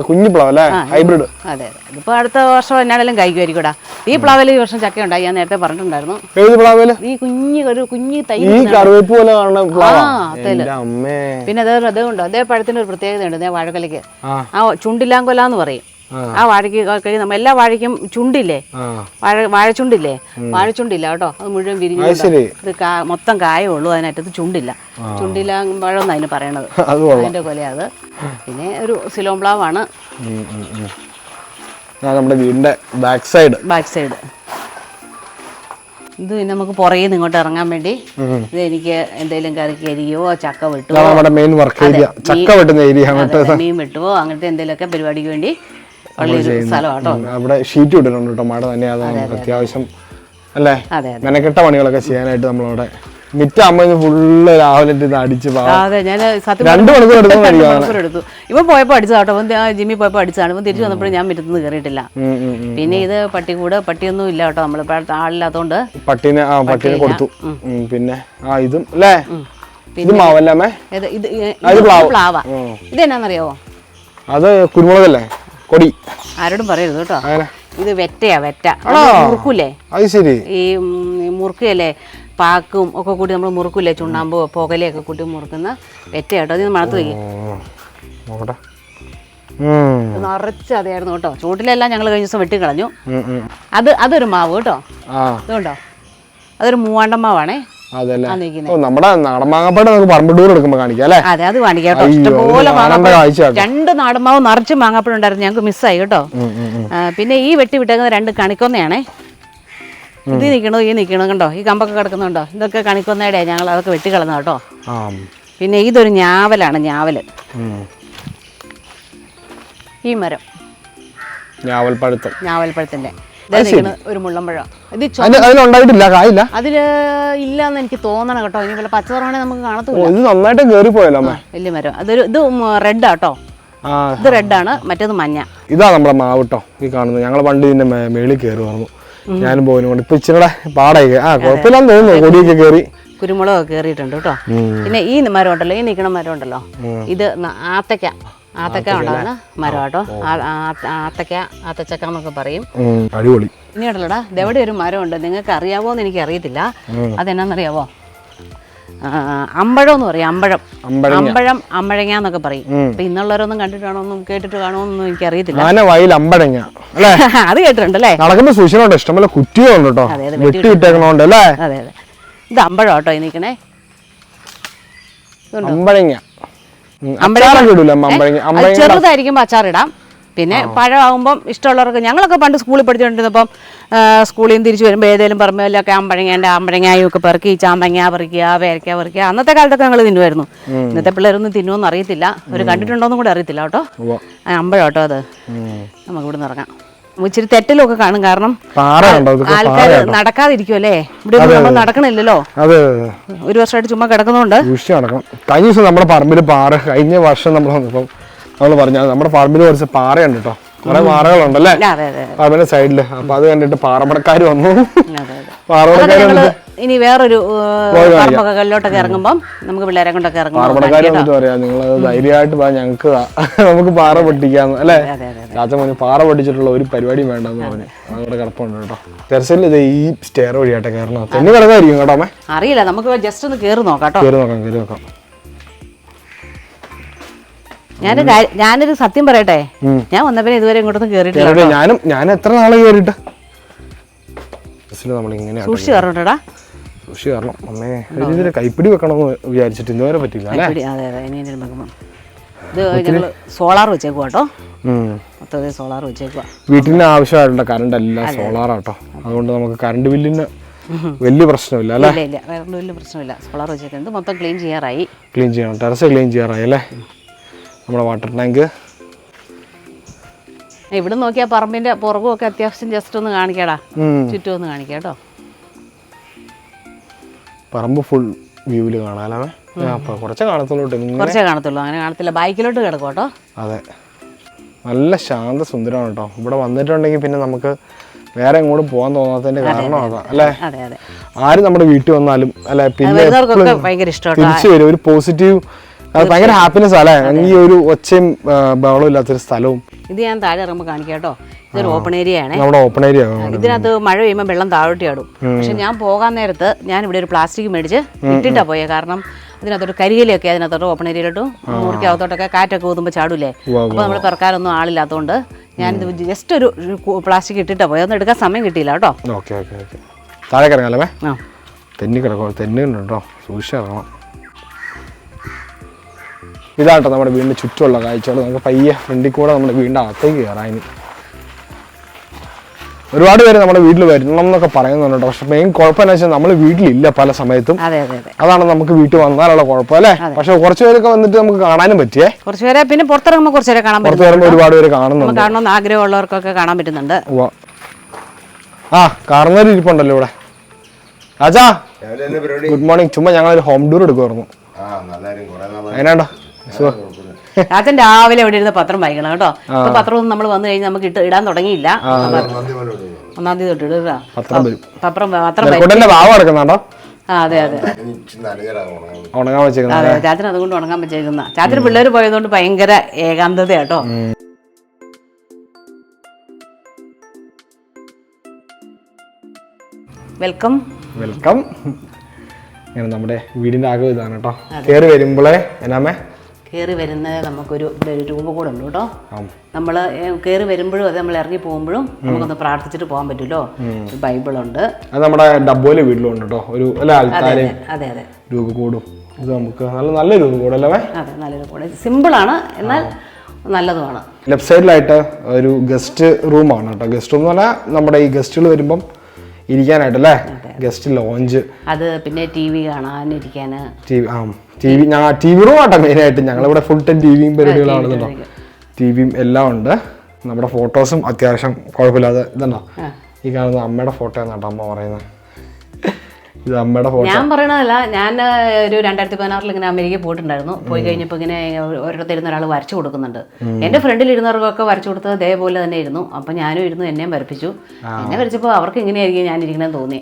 കുഞ്ഞു പ്ലാവ് അല്ലേ? ഹൈബ്രിഡ് അതെ അതെ. ഇതിപ്പോ അടുത്ത വർഷം എന്നാലും കഴിക്കുമായിരിക്കും ഈ പ്ലാവിൽ ഈ വർഷം ചക്ക ഉണ്ടായി ഞാൻ നേരത്തെ പറഞ്ഞിട്ടുണ്ടായിരുന്നു. ഏത് പ്ലാവേൽ? ഈ കുഞ്ഞു ഒരു കുഞ്ഞു തൈ ഈ കറിവേപ്പ് പോലെ കാണുന്ന പിന്നെ അതേ അതേ ഉണ്ടോ? അതേ പഴത്തിന് ഒരു പ്രത്യേകതയുണ്ട് ഉണ്ട് വാഴക്കൊലയ്ക്ക്. ആ. ചുണ്ടിലാങ്കൊല എന്ന് പറയും. ആ. വാഴയ്ക്ക് കഴിയുന്ന നമ്മൾ എല്ലാ വാഴയ്ക്കും ചുണ്ടില്ലേ? വാഴ വാഴച്ചുണ്ടില്ലേ? വാഴച്ചുണ്ടില്ല കേട്ടോ. അത് മുഴുവൻ വിരിഞ്ഞു ഇത് മൊത്തം കായുള്ളൂ അതിനകത്ത് ചുണ്ടില്ല. ചുണ്ടില്ല പഴമെന്ന് അതിന് പറയണത്. അതിന്റെ കൊലയാത്. അത് പിന്നെ ഒരു ഉം. ആ നമ്മുടെ വീടിന്റെ ബാക്ക് സൈഡ് ബാക്ക് സൈഡ് ഇത് പിന്നെ നമുക്ക് പുറകെ ഇങ്ങോട്ട് ഇറങ്ങാൻ വേണ്ടി ഇത് എനിക്ക് എന്തെങ്കിലും കറിക്ക് അരിയോ ചക്ക വെട്ടുവോ? നമ്മുടെ മെയിൻ വർക്ക് ഏരിയ ചക്ക വെട്ടുന്ന ഏരിയ മീൻ വെട്ടുവോ അങ്ങനത്തെ എന്തെങ്കിലുമൊക്കെ പരിപാടിക്ക് വേണ്ടി അവിടെ ഷീറ്റ് ഇട്ടിട്ടുണ്ട് കേട്ടോ മഴ തന്നെയാണ് അത്യാവശ്യം അല്ലേ? മെനക്കെട്ട പണികളൊക്കെ ചെയ്യാനായിട്ട് നമ്മളവിടെ മിറ്റാകുമ്പോൾ ഫുള്ള് രാവിലെ അടിച്ച് പാ അതെ ഞാൻ രണ്ട് മണിക്കൂർ എടുത്തു. ഇവൻ പോയപ്പോൾ അടിച്ചതാട്ടോ ജിമ്മി പോയപ്പോ അടിച്ചതാണ്. ഇവൻ തിരിച്ചു വന്നപ്പോഴും ഞാൻ മിറ്റത്തുനിന്ന് കയറിയിട്ടില്ല. പിന്നെ ഇത് പട്ടിക്കൂട് പട്ടിയൊന്നും ഇല്ല കേട്ടോ. നമ്മൾ ആളില്ലാത്തോണ്ട് പട്ടിനെ ആ പട്ടീനെ കൊടുത്തു. പിന്നെ ആ ഇതും അല്ലേ? ഇത് മാവല്ലേ ഇത്. പ്ലാവാ. ഇത് എന്നാന്നറിയാവോ അത് കുരുമുളകല്ലേ? കൊടി. ആരോടും പറയരുത് കേട്ടോ. ഇത് വെറ്റയാ വെറ്റ. മുറുക്കൂലേ അത് ശരി. ഈ മുറുക്കുകയല്ലേ പാക്കും ഒക്കെ കൂടി നമ്മൾ മുറുക്കൂലേ ചുണ്ണാമ്പോ പുകലയൊക്കെ കൂട്ടി മുറുക്കുന്ന വെറ്റ കേട്ടോ. അത് മണത്ത് വയ്ക്കും. നിറച്ച് അതായിരുന്നു കേട്ടോ. ചൂട്ടിലെല്ലാം ഞങ്ങൾ കഴിഞ്ഞ ദിവസം വെട്ടിക്കളഞ്ഞു. അത് അതൊരു മാവ് കേട്ടോ. അതുകൊണ്ടോ അതൊരു മൂവാണ്ടം മാവാണേ. അതല്ലേ? നമ്മുടെ നാടൻ മാങ്ങാപ്പാട് നമുക്ക് പറമ്പ് ടൂർ എടുക്കുമ്പോൾ കാണിക്കാം അല്ലേ? അതെ അത് കാണിക്കാം കേട്ടോ. ഇഷ്ടംപോലെ മാങ്ങാപ്പഴം. രണ്ട് നാടമാവ് നിറച്ച് മാങ്ങാപ്പഴുണ്ടായിരുന്നു ഞങ്ങൾക്ക് മിസ്സായി കേട്ടോ. പിന്നെ ഈ വെട്ടി വിട്ടേക്കുന്ന രണ്ട് കണിക്കൊന്നയാണേ. ഇത് നിൽക്കണോ ഈ നിൽക്കണോ കണ്ടോ? ഈ കമ്പൊക്കെ കിടക്കുന്നുണ്ടോ? ഇതൊക്കെ കണിക്കൊന്നയുടെ ഞങ്ങൾ അതൊക്കെ വെട്ടിക്കളഞ്ഞ കേട്ടോ. പിന്നെ ഇതൊരു ഞാവലാണ് ഞാവൽ. ഈ മരം. ഞാവൽപ്പഴുത്തം. ഞാവൽപ്പഴുത്തിന്റെ. ഒരു മുള്ളമ്പഴം. അതിലുണ്ടായിട്ടില്ല കായില്ല. അതിൽ ഇല്ലാന്ന് എനിക്ക് തോന്നണം കേട്ടോ. ഇനി വല്ല നമുക്ക് കാണത്തില്ല. ഇത് നന്നായിട്ട് കേറി പോയല്ലോ വലിയ മരം. അതൊരു ഇത് റെഡ് ആട്ടോ. ഇത് റെഡാണ് മറ്റേത് മഞ്ഞ. ഇതാ നമ്മുടെ മാവ് കേട്ടോ ഈ കാണുന്നത്. ഞങ്ങൾ പണ്ട് ഇതിന്റെ മേളിൽ കയറി വന്നു ഞാനും പോയിനും കൊണ്ട് ഇപ്പൊ ഇച്ചിരി പാടായി. ആ കുഴപ്പമില്ലാന്ന് തോന്നുന്നു. കൊടിയൊക്കെ കയറി കുരുമുളക് കയറിയിട്ടുണ്ട് കേട്ടോ. പിന്നെ ഈ മരം ഉണ്ടല്ലോ ഈ നിൽക്കണ മരം ഉണ്ടല്ലോ ഇത് ആത്തക്ക ആത്തക്ക ഉണ്ടാകുന്ന മരം കേട്ടോ ആത്തക്ക ആത്തച്ചക്ക എന്നൊക്കെ പറയും. അടിപൊളി. ഇനി ഉണ്ടല്ലോടാ ഇതെവിടെ ഒരു മരമുണ്ട്. നിങ്ങൾക്ക് അറിയാവോ എന്ന് എനിക്ക് അറിയത്തില്ല അതെന്നാന്നറിയാവോ? അമ്പഴം എന്ന് പറയും അമ്പഴം. അമ്പഴം അമ്പഴങ്ങ എന്നൊക്കെ പറയും. അപ്പൊ ഇന്നുള്ളവരൊന്നും കണ്ടിട്ടാണോ ഒന്നും കേട്ടിട്ട് കാണോ എന്നൊന്നും എനിക്ക് അറിയത്തില്ല അമ്പഴങ്ങ അല്ലേ? അത് കേട്ടിട്ടുണ്ടല്ലേ? നടക്കുമ്പോ സൂക്ഷിക്കണോട്ടോ ഇഷ്ടംപോലെ കുറ്റികളുണ്ട് കേട്ടോ. വെട്ടി ഇട്ടേക്കണോണ്ട് അല്ലേ? അതെ അതെ. ഇത് അമ്പഴം കേട്ടോ ഈ നിൽക്കണേ അമ്പഴങ്ങ. ചെറുതായിരിക്കുമ്പോൾ അച്ചാറിടാം. പിന്നെ പഴമാകുമ്പം ഇഷ്ടമുള്ളവർക്ക് ഞങ്ങളൊക്കെ പണ്ട് സ്കൂളിൽ പഠിച്ചുകൊണ്ടിരുന്നപ്പം സ്കൂളിൽ നിന്ന് തിരിച്ചു വരുമ്പോൾ ഏതെങ്കിലും പറമ്പിലൊക്കെ അമ്പഴങ്ങേന്റെ അമ്പഴങ്ങായും ഒക്കെ പെറുക്കി ചാമ്പങ്ങ പറിക്കുക വേരക്ക പറിക്കുക അന്നത്തെ കാലത്തൊക്കെ ഞങ്ങൾ തിന്നുമായിരുന്നു. ഇന്നത്തെ പിള്ളേരൊന്നും തിന്നുമെന്ന് അറിയത്തില്ല അവർ കണ്ടിട്ടുണ്ടോയെന്നും കൂടെ അറിയത്തില്ല കേട്ടോ. അമ്പഴം കേട്ടോ അത്. നമുക്ക് ഇവിടെ ഇറങ്ങാം. ഇച്ചിരി തെറ്റലൊക്കെ കാണും. കാരണം ആൾക്കാർ നടക്കാതിരിക്കുമല്ലേ ഇവിടെ നമ്മൾ നടക്കണില്ലല്ലോ. അതെ ഒരു വർഷമായിട്ട് ചുമ്മാ കിടക്കുന്നുണ്ട്. നടക്കണം. കഴിഞ്ഞ ദിവസം നമ്മുടെ പറമ്പിൽ പാറ കഴിഞ്ഞ വർഷം നമ്മൾ വന്നപ്പം നമ്മൾ പറഞ്ഞു നമ്മുടെ പറമ്പിൽ കുറച്ച് പാറയുണ്ട് കേട്ടോ. കുറെ പാറകളുണ്ടല്ലേ? പറമ്പിന്റെ സൈഡിൽ അപ്പൊ അത് കണ്ടിട്ട് പാറമടക്കാർ വന്നു. പാറമടക്കാർ ഇനി വേറൊരു പറമ്പൊക്കെ കല്ലോട്ടൊക്കെ ഇറങ്ങുമ്പം നമുക്ക് പിള്ളേരെ കൊണ്ടൊക്കെ ഇറങ്ങും പറയാ. നിങ്ങൾ ധൈര്യമായിട്ട് ഞങ്ങൾക്ക് നമുക്ക് പാറ പൊട്ടിക്കാന്ന് അല്ലേ? രാത്രി മോന് പാറ പൊട്ടിച്ചിട്ടുള്ള ഒരു പരിപാടി വേണ്ടെന്ന് പറഞ്ഞു. അവിടെ കിടപ്പുണ്ട് കേട്ടോ. ടെറസിൽ ഇത് ഈ സ്റ്റെയർ വഴിയായിട്ട് കയറണം തെന്നി കിടക്കായിരിക്കും കേട്ടോ അറിയില്ല നമുക്ക് ജസ്റ്റ് ഒന്ന് കയറി നോക്കാം കേറി നോക്കാം കയറി നോക്കാം. ഞാൻ ഞാനൊരു സത്യം പറയട്ടെ? ഞാൻ വന്നപ്പോൾ ഇതുവരെ ഇങ്ങോട്ടൊന്നും കേറിയിട്ടില്ല ഞാനും ഞാൻ എത്ര നാളെ കയറിയിട്ട് സൂക്ഷിച്ചു കയറണ്ടടാ സൂക്ഷി കാരണം. അമ്മേ ഇതിന് കൈപ്പിടി വെക്കണമെന്ന് വിചാരിച്ചിട്ട് ഇന്നുവരെ പറ്റില്ല അല്ലേ? അതെ അതെ ഇനി ഇത് ഞങ്ങൾ സോളാർ വെച്ചേക്കുക കേട്ടോ. മൊത്തത്തിൽ സോളാർ വെച്ചേക്കുക വീട്ടിന് ആവശ്യമായിട്ടുണ്ട് കറണ്ട് എല്ലാം സോളാറാട്ടോ അതുകൊണ്ട് നമുക്ക് കറണ്ട് ബില്ലിന് വലിയ പ്രശ്നമില്ല അല്ലേ? ഇല്ല ഇല്ല വേറെ വലിയ പ്രശ്നമില്ല. സോളാർ വെച്ചേക്കുന്നത് മൊത്തം ക്ലീൻ ചെയ്യാറായി. ക്ലീൻ ചെയ്യണം ടെറസ് ക്ലീൻ ചെയ്യാറായി അല്ലേ? നമ്മുടെ വാട്ടർ ടാങ്ക് ഇവിടെ നോക്കിയാൽ പുറകും പുറകുമൊക്കെ അത്യാവശ്യം ജസ്റ്റ് ഒന്ന് കാണിക്കാടാ. ചുറ്റും ഒന്ന് കാണിക്കാം കേട്ടോ. പറമ്പ് ഫുൾ വ്യൂവിൽ കാണാനാണ്. കുറച്ചേ കാണത്തുള്ളൂ കുറച്ചേ കാണത്തുള്ളൂ. അങ്ങനെ കാണത്തില്ല. ബൈക്കിലോട്ട് കിടക്കും കേട്ടോ? അതെ. നല്ല ശാന്ത സുന്ദരമാണ് കേട്ടോ. ഇവിടെ വന്നിട്ടുണ്ടെങ്കിൽ പിന്നെ നമുക്ക് വേറെ എങ്ങോട്ടും പോകാൻ തോന്നാത്തതിന്റെ കാരണം അതാ. അല്ലേ? ആരും നമ്മുടെ വീട്ടിൽ വന്നാലും അല്ലെ? പിന്നെ തിരിച്ചു വരും. ഒരു പോസിറ്റീവ് ഭയങ്കര ഹാപ്പിനെസ് അല്ലേ? ഈ ഒരു ഒച്ചയും ബഹളവും ഇല്ലാത്തൊരു സ്ഥലവും. ഇത് ഞാൻ താഴെ ഇറങ്ങുമ്പോൾ കാണിക്കാം കേട്ടോ. ഇതൊരു ഓപ്പൺ ഏരിയ ആണ്. നമ്മുടെ ഓപ്പൺ ഏരിയ ഇതിനകത്ത് മഴ പെയ്യുമ്പോൾ വെള്ളം താഴോട്ട് ആടും പക്ഷെ ഞാൻ പോകാൻ നേരത്ത് ഞാൻ ഇവിടെ ഒരു പ്ലാസ്റ്റിക് മേടിച്ച് ഇട്ടിട്ടാ പോയേ. കാരണം ഇതിനകത്തോട്ട് കരിയിലൊക്കെ അതിനകത്തോട്ട് ഓപ്പൺ ഏരിയയിലോട്ടും മുറിക്കകത്തോട്ടൊക്കെ കാറ്റൊക്കെ ഊതുമ്പോൾ ചാടൂലേ. അപ്പോൾ നമ്മൾ പിറക്കാനൊന്നും ആളില്ലാത്തതുകൊണ്ട് ഞാനിത് ജസ്റ്റ് ഒരു പ്ലാസ്റ്റിക് ഇട്ടിട്ടാ പോയത് ഒന്നും എടുക്കാൻ സമയം കിട്ടിയില്ല കേട്ടോ. Okay okay okay. താഴെ കിടങ്ങാലേ ആ. തെന്നി കിടക്കോ തെന്നുണ്ടോ സൂക്ഷിച്ചിറങ്ങണം ഇതാട്ടോ നമ്മുടെ വീടിന്റെ ചുറ്റുമുള്ള കാഴ്ചകൾ. നമുക്ക് പയ്യെ ഫ്രണ്ടിൽ കൂടെ നമ്മുടെ വീടിന്റെ അകത്തേക്ക് കയറാൻ ഒരുപാട് പേര് നമ്മുടെ വീട്ടിൽ വരണം എന്നൊക്കെ പറയുന്നുണ്ട്. പക്ഷെ മെയിൻ കുഴപ്പം എന്താ വെച്ചാൽ നമ്മൾ വീട്ടിലില്ല പല സമയത്തും. അതെ അതെ അതെ. അതാണ് നമുക്ക് വീട്ടിൽ വന്നാലുള്ള കുഴപ്പം അല്ലേ? പക്ഷെ കുറച്ച് പേരൊക്കെ വന്നിട്ട് നമുക്ക് കാണാനും പറ്റിയേ. കുറച്ച് പേരെ പിന്നെ പുറത്തിറങ്ങുമ്പോൾ കുറച്ച് പേരെ കാണാൻ പുറത്ത് പറ്റും വരുമ്പോൾ ഒരുപാട് പേര് കാണുന്നുണ്ട്. കാണണമെന്ന് ആഗ്രഹമുള്ളവർക്കൊക്കെ കാണാൻ പറ്റുന്നുണ്ട്. ആ കാർന്നൊരു ഇരിപ്പുണ്ടല്ലോ ഇവിടെ. രാജാ ഗുഡ് മോർണിംഗ് ചുമ്മാ ഞങ്ങളൊരു ഹോം ടൂർ എടുക്കുമായിരുന്നു അതിനാണ്ടോ രാവിലെ ഇവിടെ ഇരുന്ന് പത്രം വായിക്കണം കേട്ടോ. ഇപ്പൊ പത്രം ഒന്നും നമ്മൾ വന്നു കഴിഞ്ഞാൽ നമുക്ക് ഇട്ട് ഇടാൻ തുടങ്ങിയില്ല. ഒന്നാം തീയതി തൊട്ട് ഇടുക. പത്രം വരും. പത്രം അതെ അതെ. അതെ ചാച്ചൻ അതുകൊണ്ട് ഉണങ്ങാൻ വെച്ചേക്കുന്ന. ചാച്ചന് പിള്ളേർ പോയതുകൊണ്ട് ഭയങ്കര ഏകാന്തത കേട്ടോ. വെൽക്കം. വെൽക്കം. ഇങ്ങനെ നമ്മുടെ വീടിന്റെ ആകെ ഇതാണ് കേട്ടോ. കേറി വരുമ്പോഴേ എന്നാമേ? കയറി വരുന്നത് നമുക്കൊരു ഇവിടെ ഒരു രൂപ കൂടെ ഉണ്ട് കേട്ടോ. നമ്മൾ കയറി വരുമ്പോഴും അത് നമ്മൾ ഇറങ്ങി പോകുമ്പോഴും നമുക്കൊന്ന് പ്രാർത്ഥിച്ചിട്ട് പോകാൻ പറ്റുമല്ലോ ബൈബിളുണ്ട് അത് നമ്മുടെ ഡബ്ബോയിലെ വീട്ടിലുണ്ട് കേട്ടോ. ഒരു അതെ അതെ രൂപ കൂടും. ഇത് നമുക്ക് നല്ല നല്ല രൂപ അല്ലേ അതെ നല്ലൊരു കൂടെ. സിമ്പിളാണ് എന്നാൽ നല്ലതുമാണ്. ലെഫ്റ്റ് സൈഡിലായിട്ട് ഒരു ഗസ്റ്റ് റൂമാണ് കേട്ടോ. ഗസ്റ്റ് റൂം എന്ന് പറഞ്ഞാൽ നമ്മുടെ ഈ ഗസ്റ്റുകൾ വരുമ്പം ഇരിക്കാനായിട്ടല്ലേ? Guest lounge. അത് പിന്നെ ടി വി കാണാനിരിക്കാൻ ടി വി ആ. ടി വി ഞങ്ങൾ ടി വി റൂം ആട്ടോ മെയിനായിട്ട് ഞങ്ങളിവിടെ ഫുൾ ടൈം ടി വിയും പരിപാടികളാണ് കേട്ടോ. ടി വിയും എല്ലാം ഉണ്ട്. നമ്മുടെ ഫോട്ടോസും അത്യാവശ്യം കുഴപ്പമില്ലാതെ ഇതുണ്ടോ? ഈ കാണുന്ന അമ്മയുടെ ഫോട്ടോ ആണ് കേട്ടോ അമ്മ പറയുന്നത്. ഇത് അമ്മയുടെ ഫോട്ടോ ഞാൻ പറയണതല്ല ഞാൻ ഒരു രണ്ടായിരത്തി പതിനാറിൽ ഇങ്ങനെ അമേരിക്കയിൽ പോയിട്ടുണ്ടായിരുന്നു. പോയി കഴിഞ്ഞപ്പോൾ ഇങ്ങനെ ഒരിടത്തിരുന്ന ഒരാൾ വരച്ചു കൊടുക്കുന്നുണ്ട്. എന്റെ ഫ്രണ്ടിൽ ഇരുന്നവർക്കൊക്കെ വരച്ചു കൊടുത്തത് അതേപോലെ തന്നെ ഇരുന്നു അപ്പം ഞാനും ഇരുന്നു എന്നെയും വരപ്പിച്ചു. എന്നെ വരച്ചപ്പോൾ അവർക്ക് ഇങ്ങനെയായിരിക്കും ഞാൻ ഇരിക്കണമെന്ന് തോന്നി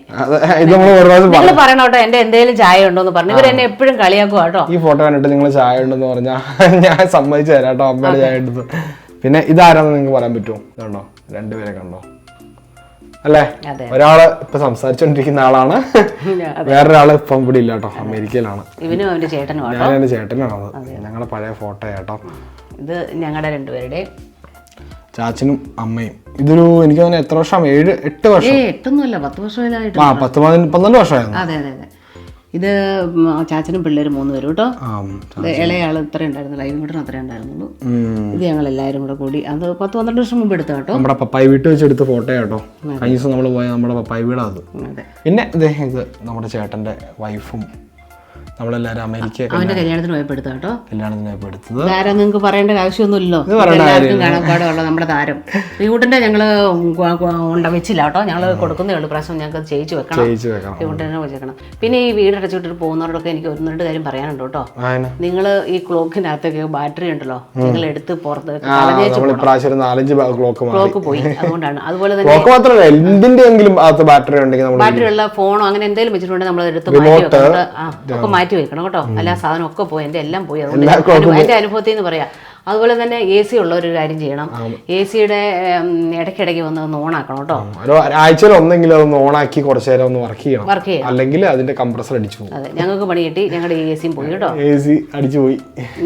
നിങ്ങൾ പറയണോട്ടോ എന്റെ എന്തെങ്കിലും ചായ ഉണ്ടോ എന്ന് പറഞ്ഞു ഇവർ എന്നെ എപ്പോഴും കളിയാക്കുക കേട്ടോ. ഈ ഫോട്ടോ കണ്ടിട്ട് നിങ്ങൾ ചായ ഉണ്ടെന്ന് പറഞ്ഞാൽ ഞാൻ സമ്മതിച്ചു തരാം കേട്ടോ അമ്മയുടെ ചായ എടുത്ത് പിന്നെ ഇതാരാന്ന് നിങ്ങൾക്ക് പറയാൻ പറ്റുമോ? കണ്ടോ രണ്ടുപേരെ കണ്ടോ? അല്ലേ. ഒരാൾ ഇപ്പൊ സംസാരിച്ചോണ്ടിരിക്കുന്ന ആളാണ്. വേറൊരാൾ ഇപ്പം ഇവിടെ ഇല്ല കേട്ടോ അമേരിക്കയിലാണ്. ഇവനും അവന്റെ ഞാൻ എന്റെ ചേട്ടനാണത് ഞങ്ങളുടെ പഴയ ഫോട്ടോ കേട്ടോ ഇത് ഞങ്ങളുടെ രണ്ടുപേരുടെ ചാച്ചനും അമ്മയും. ഇതൊരു എനിക്ക് തോന്നുന്നു എത്ര വർഷം? ഏഴ് എട്ട് വർഷം? എട്ടൊന്നുമല്ല പത്ത് വർഷമായിട്ട് ആ പത്ത് പന്ത്രണ്ട് വർഷമായിരുന്നു. അതെ അതെ അതെ. ഇത് ചാച്ചനും പിള്ളേരും മൂന്ന് പേരും കേട്ടോ. ഇളയാൾ ഇത്ര ഉണ്ടായിരുന്നില്ല കൂടെ അത്രേ ഉണ്ടായിരുന്നുള്ളൂ. ഇത് ഞങ്ങൾ എല്ലാവരും കൂടെ കൂടി. അത് പത്ത് പന്ത്രണ്ട് വർഷം മുമ്പ് എടുത്ത കേട്ടോ. നമ്മുടെ പപ്പായി വീട്ടിൽ വെച്ച് എടുത്ത ഫോട്ടോ കേട്ടോ. കഴിഞ്ഞ ദിവസം നമ്മൾ പോയ നമ്മുടെ പപ്പായി വീടാണ് അത്. പിന്നെ ഇതേ ഇത് നമ്മുടെ ചേട്ടന്റെ വൈഫും നമ്മളെല്ലാരും അമേരിക്ക അവന്റെ കല്യാണത്തിന് എടുത്ത കേട്ടോ? കല്യാണത്തിന് പോയി എടുത്തത് താരം നിങ്ങൾക്ക് പറയേണ്ട ആവശ്യമൊന്നുമില്ലല്ലോ. എല്ലാവർക്കും കാണാൻ പാടുള്ള നമ്മുടെ താരം. റീവൂട്ടിന്റെ ഞങ്ങൾ ഉണ്ട വെച്ചില്ല കേട്ടോ. ഞങ്ങൾ കൊടുക്കുന്നേ ഉള്ളൂ. പ്രാവശ്യം ഞങ്ങൾക്ക് ചെയ്യിച്ചു വെക്കണം. റീവൂട്ടിനെ വെച്ചേക്കണം. പിന്നെ ഈ വീട് അടച്ചിട്ടിട്ട് പോകുന്നവരോടൊക്കെ എനിക്ക് ഒന്ന് രണ്ട് കാര്യം പറയാനുണ്ട് കേട്ടോ. നിങ്ങൾ ഈ ക്ലോക്കിനകത്തൊക്കെ ബാറ്ററി ഉണ്ടല്ലോ. നിങ്ങൾ എടുത്ത് പുറത്ത് ക്ലോക്ക് പോയി. അതുകൊണ്ടാണ്. അതുപോലെ തന്നെ എന്തിന്റെ ബാറ്ററി ഉണ്ടെങ്കിൽ ബാറ്ററി ഉള്ള ഫോണോ അങ്ങനെ എന്തെങ്കിലും വെച്ചിട്ടുണ്ടെങ്കിൽ നമ്മൾ എടുത്ത് മാറ്റി മാറ്റി വെക്കണം കേട്ടോ. അല്ല സാധനം ഒക്കെ പോയി എന്റെ എല്ലാം പോയി. അതുകൊണ്ട് എന്റെ എന്റെ അനുഭവത്തിൽ നിന്ന് പറയാം. അതുപോലെ തന്നെ എ സി ഉള്ള ഒരു കാര്യം ചെയ്യണം. എ സിയുടെ ഇടയ്ക്കിടയ്ക്ക് വന്ന് ഒന്ന് ഓണാക്കണം കേട്ടോ. ആഴ്ചയിൽ ഒന്നെങ്കിലും അതൊന്ന് ഓണാക്കി കുറച്ച് നേരം ഒന്ന് വർക്ക് ചെയ്യണം. വർക്ക് ചെയ്യണം. അല്ലെങ്കിൽ അതിന്റെ കംപ്രസർ അടിച്ചു പോകും. അതെ ഞങ്ങൾക്ക് പണി കിട്ടി ഞങ്ങളുടെ എ സിയും പോയി കേട്ടോ. എ സി അടിച്ചു പോയി.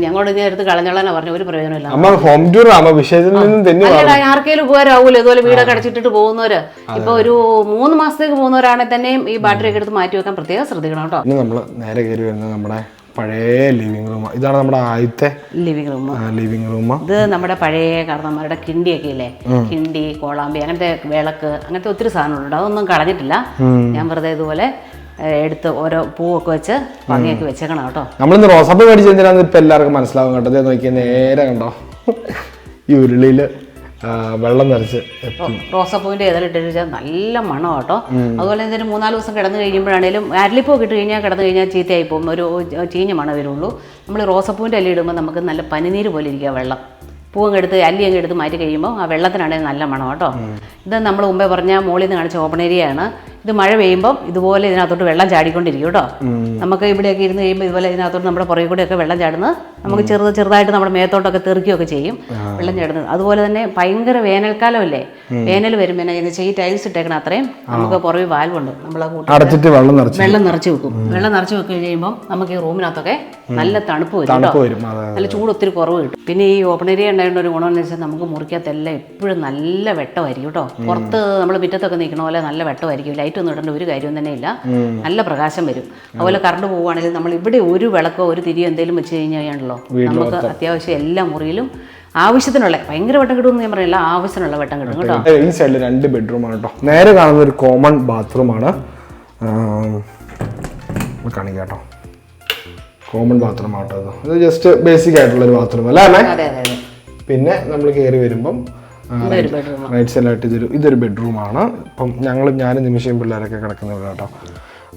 ഞങ്ങളോട് ഇനി എടുത്ത് കളഞ്ഞോളാൻ പറഞ്ഞ ഒരു പ്രയോജനമില്ല അമ്മ ഹോം ടൂർ വിഷയത്തിൽ നിന്നും തന്നെ ആർക്കെങ്കിലും ഉപകാരമാവൂല്ലോ ഇതുപോലെ വീടൊക്കെ അടച്ചിട്ടിട്ട് പോകുന്നവര്. ഇപ്പൊ ഒരു മൂന്ന് മാസത്തേക്ക് പോകുന്നവരാണെങ്കിൽ തന്നെയും ഈ ബാറ്ററി ഒക്കെ എടുത്ത് മാറ്റി വെക്കാൻ പ്രത്യേകം ശ്രദ്ധിക്കണം കേട്ടോ. നമ്മൾ നേരെ കയറി വരുന്നത് നമ്മുടെ പഴയ ലിവിംഗ് റൂം ഇതാണ് നമ്മുടെ ആദ്യത്തെ ലിവിംഗ് റൂം ലിവിംഗ് റൂം ഇത് നമ്മുടെ പഴയ കാരണന്മാരുടെ കിണ്ടിയൊക്കെ ഇല്ലേ? കിണ്ടി കോളാമ്പി അങ്ങനത്തെ വിളക്ക് അങ്ങനത്തെ ഒത്തിരി സാധനങ്ങളുണ്ട്. അതൊന്നും കളഞ്ഞിട്ടില്ല. ഞാൻ വെറുതെ ഇതുപോലെ എടുത്ത് ഓരോ പൂവൊക്കെ വെച്ച് ഭംഗിയൊക്കെ വെച്ചേക്കണം കേട്ടോ. നമ്മളിന്ന് റോസപ്പ് മേടിച്ച് എന്തിനാന്ന് ഇപ്പൊ എല്ലാവർക്കും മനസ്സിലാവും കേട്ടോ. നോക്കിയാൽ നേരെ കണ്ടോ? ഈ ഉരുളിയിൽ. വെള്ളം നിറച്ച് റോസാപ്പൂവിന്റെ ഏതെങ്കിലും ഇട്ട് വെച്ചാൽ നല്ല മണം കേട്ടോ. അതുപോലെ എന്തെങ്കിലും മൂന്നാൽ ദിവസം കിടന്നു കഴിയുമ്പോഴാണേലും അരളിപ്പൂ ഇട്ട് കഴിഞ്ഞാൽ കിടന്നു കഴിഞ്ഞാൽ ചീത്തയായി പോകും. ഒരു ചീഞ്ഞ മണം വരുള്ളൂ. നമ്മൾ റോസാപ്പൂവിന്റെ അല്ലി ഇടുമ്പോൾ നമുക്ക് നല്ല പനിനീര് പോലെ ഇരിക്കുക വെള്ളം. പൂവങ്ങ് എടുത്ത് അല്ലി അങ്ങ് എടുത്ത് മാറ്റി കഴിയുമ്പോൾ ആ വെള്ളത്തിനാണെങ്കിൽ നല്ല മണം കേട്ടോ. ഇത് നമ്മൾ മുമ്പേ പറഞ്ഞ മോളിൽ നിന്ന് കാണിച്ച ഓപ്പൺ ഏരിയ ആണ്. ഇത് മഴ പെയ്യുമ്പോൾ ഇതുപോലെ ഇതിനകത്തോട്ട് വെള്ളം ചാടിക്കൊണ്ടിരിക്കും കേട്ടോ. നമുക്ക് ഇവിടെയൊക്കെ ഇരുന്ന് കഴിയുമ്പോൾ ഇതുപോലെ ഇതിനകത്തോട്ട് നമ്മുടെ പുറകെ കൂടെയൊക്കെ വെള്ളം ചാടുന്നത് നമുക്ക് ചെറുത് ചെറുതായിട്ട് നമ്മുടെ മേത്തോട്ടൊക്കെ തെറിക്കുകയൊക്കെ ചെയ്യും വെള്ളം ചാടുന്നത്. അതുപോലെ തന്നെ ഭയങ്കര വേനൽക്കാലമല്ലേ? വേനൽ വരുമ്പോൾ ഇന്ന് വെച്ചാൽ ഈ ടൈൽസ് ഇട്ടേക്കണം അത്രയും നമുക്ക് പുറകെ വാൽവുണ്ട്. നമ്മളെ അടച്ചിട്ട് വെള്ളം നിറച്ച് വെള്ളം നിറച്ച് വെക്കും. വെള്ളം നിറച്ച് വെക്കി കഴിയുമ്പോൾ നമുക്ക് ഈ റൂമിനകത്തൊക്കെ നല്ല തണുപ്പ് വരും നല്ല ചൂട് ഒത്തിരി കുറവ് കിട്ടും. പിന്നെ ഈ ഓപ്പൺ ഏരിയ ഉണ്ടായതുകൊണ്ട് ഒരു ഗുണമെന്ന് വെച്ചാൽ നമുക്ക് മുറിക്കകത്തെല്ലാം എപ്പോഴും നല്ല വെട്ടമായിരിക്കും കേട്ടോ. പുറത്ത് നമ്മൾ മുറ്റത്തൊക്കെ നിൽക്കണ പോലെ നല്ല വെട്ടമായിരിക്കും. ലൈറ്റ് ഒന്നും ഇടേണ്ട ഒരു കാര്യവും തന്നെ ഇല്ല. നല്ല പ്രകാശം വരും. അതുപോലെ കറണ്ട് പോവുകയാണെങ്കിൽ നമ്മൾ ഇവിടെ ഒരു വിളക്കോ ഒരു തിരിയോ എന്തെങ്കിലും വെച്ച് കഴിഞ്ഞാണല്ലോ. നമുക്ക് അത്യാവശ്യം എല്ലാ മുറിയിലും ആവശ്യത്തിനുള്ള ഭയങ്കര വെട്ടം കിട്ടും ഞാൻ പറയില്ല ആവശ്യത്തിനുള്ള വെട്ടം കിട്ടും കേട്ടോ. ഈ സൈഡിൽ രണ്ട് ബെഡ്റൂം ആണ് കേട്ടോ. നേരെ കാണുന്ന ഒരു കോമൺ ബാത്റൂമാണ് കാണിക്കാം കേട്ടോ. കോമൺ ബാത്റൂം ആട്ടോ ഇത്. ജസ്റ്റ് ബേസിക് ആയിട്ടുള്ള ഒരു ബാത്റൂം അല്ലേ? പിന്നെ നമ്മൾ കയറി വരുമ്പം. റൈറ്റ് സൈഡിലായിട്ട് ഇതൊരു ഇതൊരു ബെഡ്റൂമാണ് അപ്പം ഞങ്ങളും ഞാനും നിമിഷയും പിള്ളേരൊക്കെ കിടക്കുന്ന ഇവിടെ കേട്ടോ.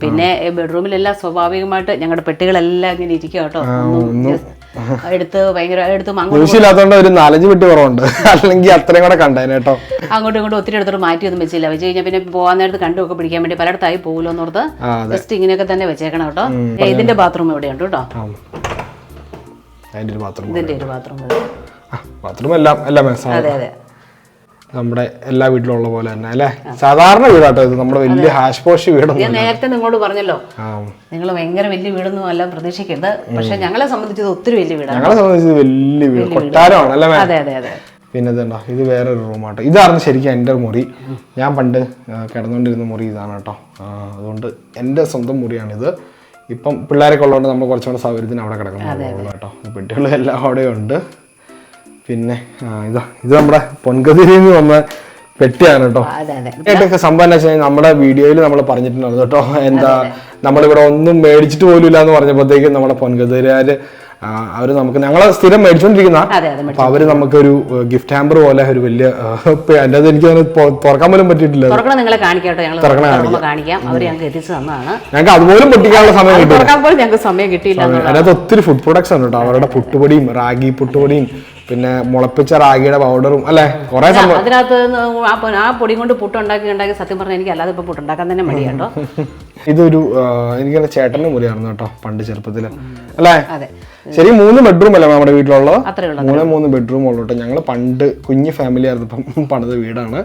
പിന്നെ ബെഡ്റൂമിലെല്ലാം സ്വാഭാവികമായിട്ട് ഞങ്ങളുടെ പെട്ടികളെല്ലാം ഇങ്ങനെ ഇരിക്കുക കേട്ടോ. എടുത്ത് ഭയങ്കര എടുത്ത് അങ്ങോട്ടും ഒരു നാലഞ്ച് പെട്ടി കുറവുണ്ട്. അല്ലെങ്കിൽ അത്രയും കൂടെ കണ്ടേനെ കേട്ടോ. അങ്ങോട്ടും ഇങ്ങോട്ടും ഒത്തിരി എടുത്തോട്ട് മാറ്റിയൊന്നും വെച്ചില്ല. വെച്ച് കഴിഞ്ഞാൽ പിന്നെ പോകാൻ നേരത്ത് കണ്ടുമൊക്കെ പിടിക്കാൻ വേണ്ടി പലയിടത്തായി പോകുമല്ലോ എന്നോർത്ത് ജസ്റ്റ് ഇങ്ങനെയൊക്കെ തന്നെ വെച്ചേക്കണം കേട്ടോ. ഇതിന്റെ ബാത്റൂം ഇവിടെയുണ്ട് കേട്ടോ. ഇതിന്റെ ഒരു ബാത്റൂം ബാത്റൂം എല്ലാം എല്ലാം അതെ അതെ. നമ്മുടെ എല്ലാ വീട്ടിലും ഉള്ള പോലെ തന്നെ അല്ലേ? സാധാരണ വീടാട്ടോ ഇത് നമ്മുടെ വലിയ ഹാഷ് പോഷ് വീടൊന്നും ഞാൻ നേരത്തെ നിങ്ങളോട് പറഞ്ഞല്ലോ നിങ്ങൾ ഭയങ്കര വലിയ വീടൊന്നും അല്ല പ്രതീക്ഷിക്കരുത്. പക്ഷെ ഞങ്ങളെ സംബന്ധിച്ചത് ഒത്തിരി വലിയ വീടാണ്. ഞങ്ങളെ സംബന്ധിച്ച് വലിയ വീട് കൊട്ടാരമാണ് അല്ലേ അതെ അതെ അതെ. പിന്നെ ഇതുണ്ടോ ഇത് വേറൊരു റൂമാട്ടോ ഇതായിരുന്നു ശരിക്കും എന്റെ മുറി. ഞാൻ പണ്ട് കിടന്നുകൊണ്ടിരുന്ന മുറി ഇതാണ് കേട്ടോ. അതുകൊണ്ട് എന്റെ സ്വന്തം മുറിയാണിത്. ഇപ്പം പിള്ളേരൊക്കെ ഉള്ളതുകൊണ്ട് നമ്മൾ കുറച്ചുകൂടെ സൗകര്യത്തിന് അവിടെ കിടക്കുന്നു കേട്ടോ. പെട്ടികളും എല്ലാം അവിടെ ഉണ്ട് പിന്നെ ഇതാ ഇത് നമ്മുടെ പൊൻകതിരി നിന്ന് വന്ന പെട്ടിയാണ് കേട്ടോ. ആയിട്ടൊക്കെ സംഭവം എന്താ വെച്ചാൽ നമ്മുടെ വീഡിയോയിൽ നമ്മൾ പറഞ്ഞിട്ടുണ്ടായിരുന്നു കേട്ടോ. എന്താ നമ്മളിവിടെ ഒന്നും മേടിച്ചിട്ട് പോലും ഇല്ല എന്ന് പറഞ്ഞപ്പോഴത്തേക്കും നമ്മുടെ പൊൻകതിരാര് അവർ നമുക്ക് ഞങ്ങൾ സ്ഥിരം മേടിച്ചോണ്ടിരിക്കുന്ന. അപ്പൊ അവർ നമുക്കൊരു ഗിഫ്റ്റ് ഹാമ്പർ പോലെ ഒരു വലിയ അതിന്റെ അത് എനിക്ക് തുറക്കാൻ പോലും പറ്റിയിട്ടില്ല തുറക്കണം നിങ്ങളെ കാണിക്കാം ഞങ്ങൾ അവർ ഞങ്ങൾക്ക് എത്തിച്ചു തന്നതാണ്. ഞങ്ങൾക്ക് അതുപോലും പൊട്ടിക്കാനുള്ള സമയം കിട്ടും ഞങ്ങൾക്ക് സമയം കിട്ടിയില്ല അതിനകത്ത് ഒത്തിരി ഫുഡ് പ്രൊഡക്ട്സ് ആണ് കേട്ടോ. അവരുടെ പുട്ടുപൊടിയും റാഗി പുട്ടുപൊടിയും പിന്നെ മുളപ്പിച്ച റാഗിയുടെ പൗഡറും അല്ലെ? കുറെ സംഭവം. അതിനകത്ത് ആ പൊടി കൊണ്ട് പുട്ടുണ്ടാക്കി ഉണ്ടാക്കി സത്യം പറഞ്ഞാൽ എനിക്ക് അല്ലാതെ ഇപ്പൊ പുട്ടുണ്ടാക്കാൻ തന്നെ മടിയാട്ടോ ഇതൊരു ആ, എനിക്കങ്ങനെ ചേട്ടന്റെ മുറിയായിരുന്നു കേട്ടോ പണ്ട് ചെറുപ്പത്തിൽ. അല്ലേ? ശരി മൂന്ന് ബെഡ്റൂം അല്ലേ നമ്മുടെ വീട്ടിലുള്ളത്? മൂന്ന് മൂന്ന് ബെഡ്റൂം ഉള്ളു കേട്ടോ. ഞങ്ങൾ പണ്ട് കുഞ്ഞ് ഫാമിലി ആയിരുന്നു ഇപ്പം പണിത വീടാണ്.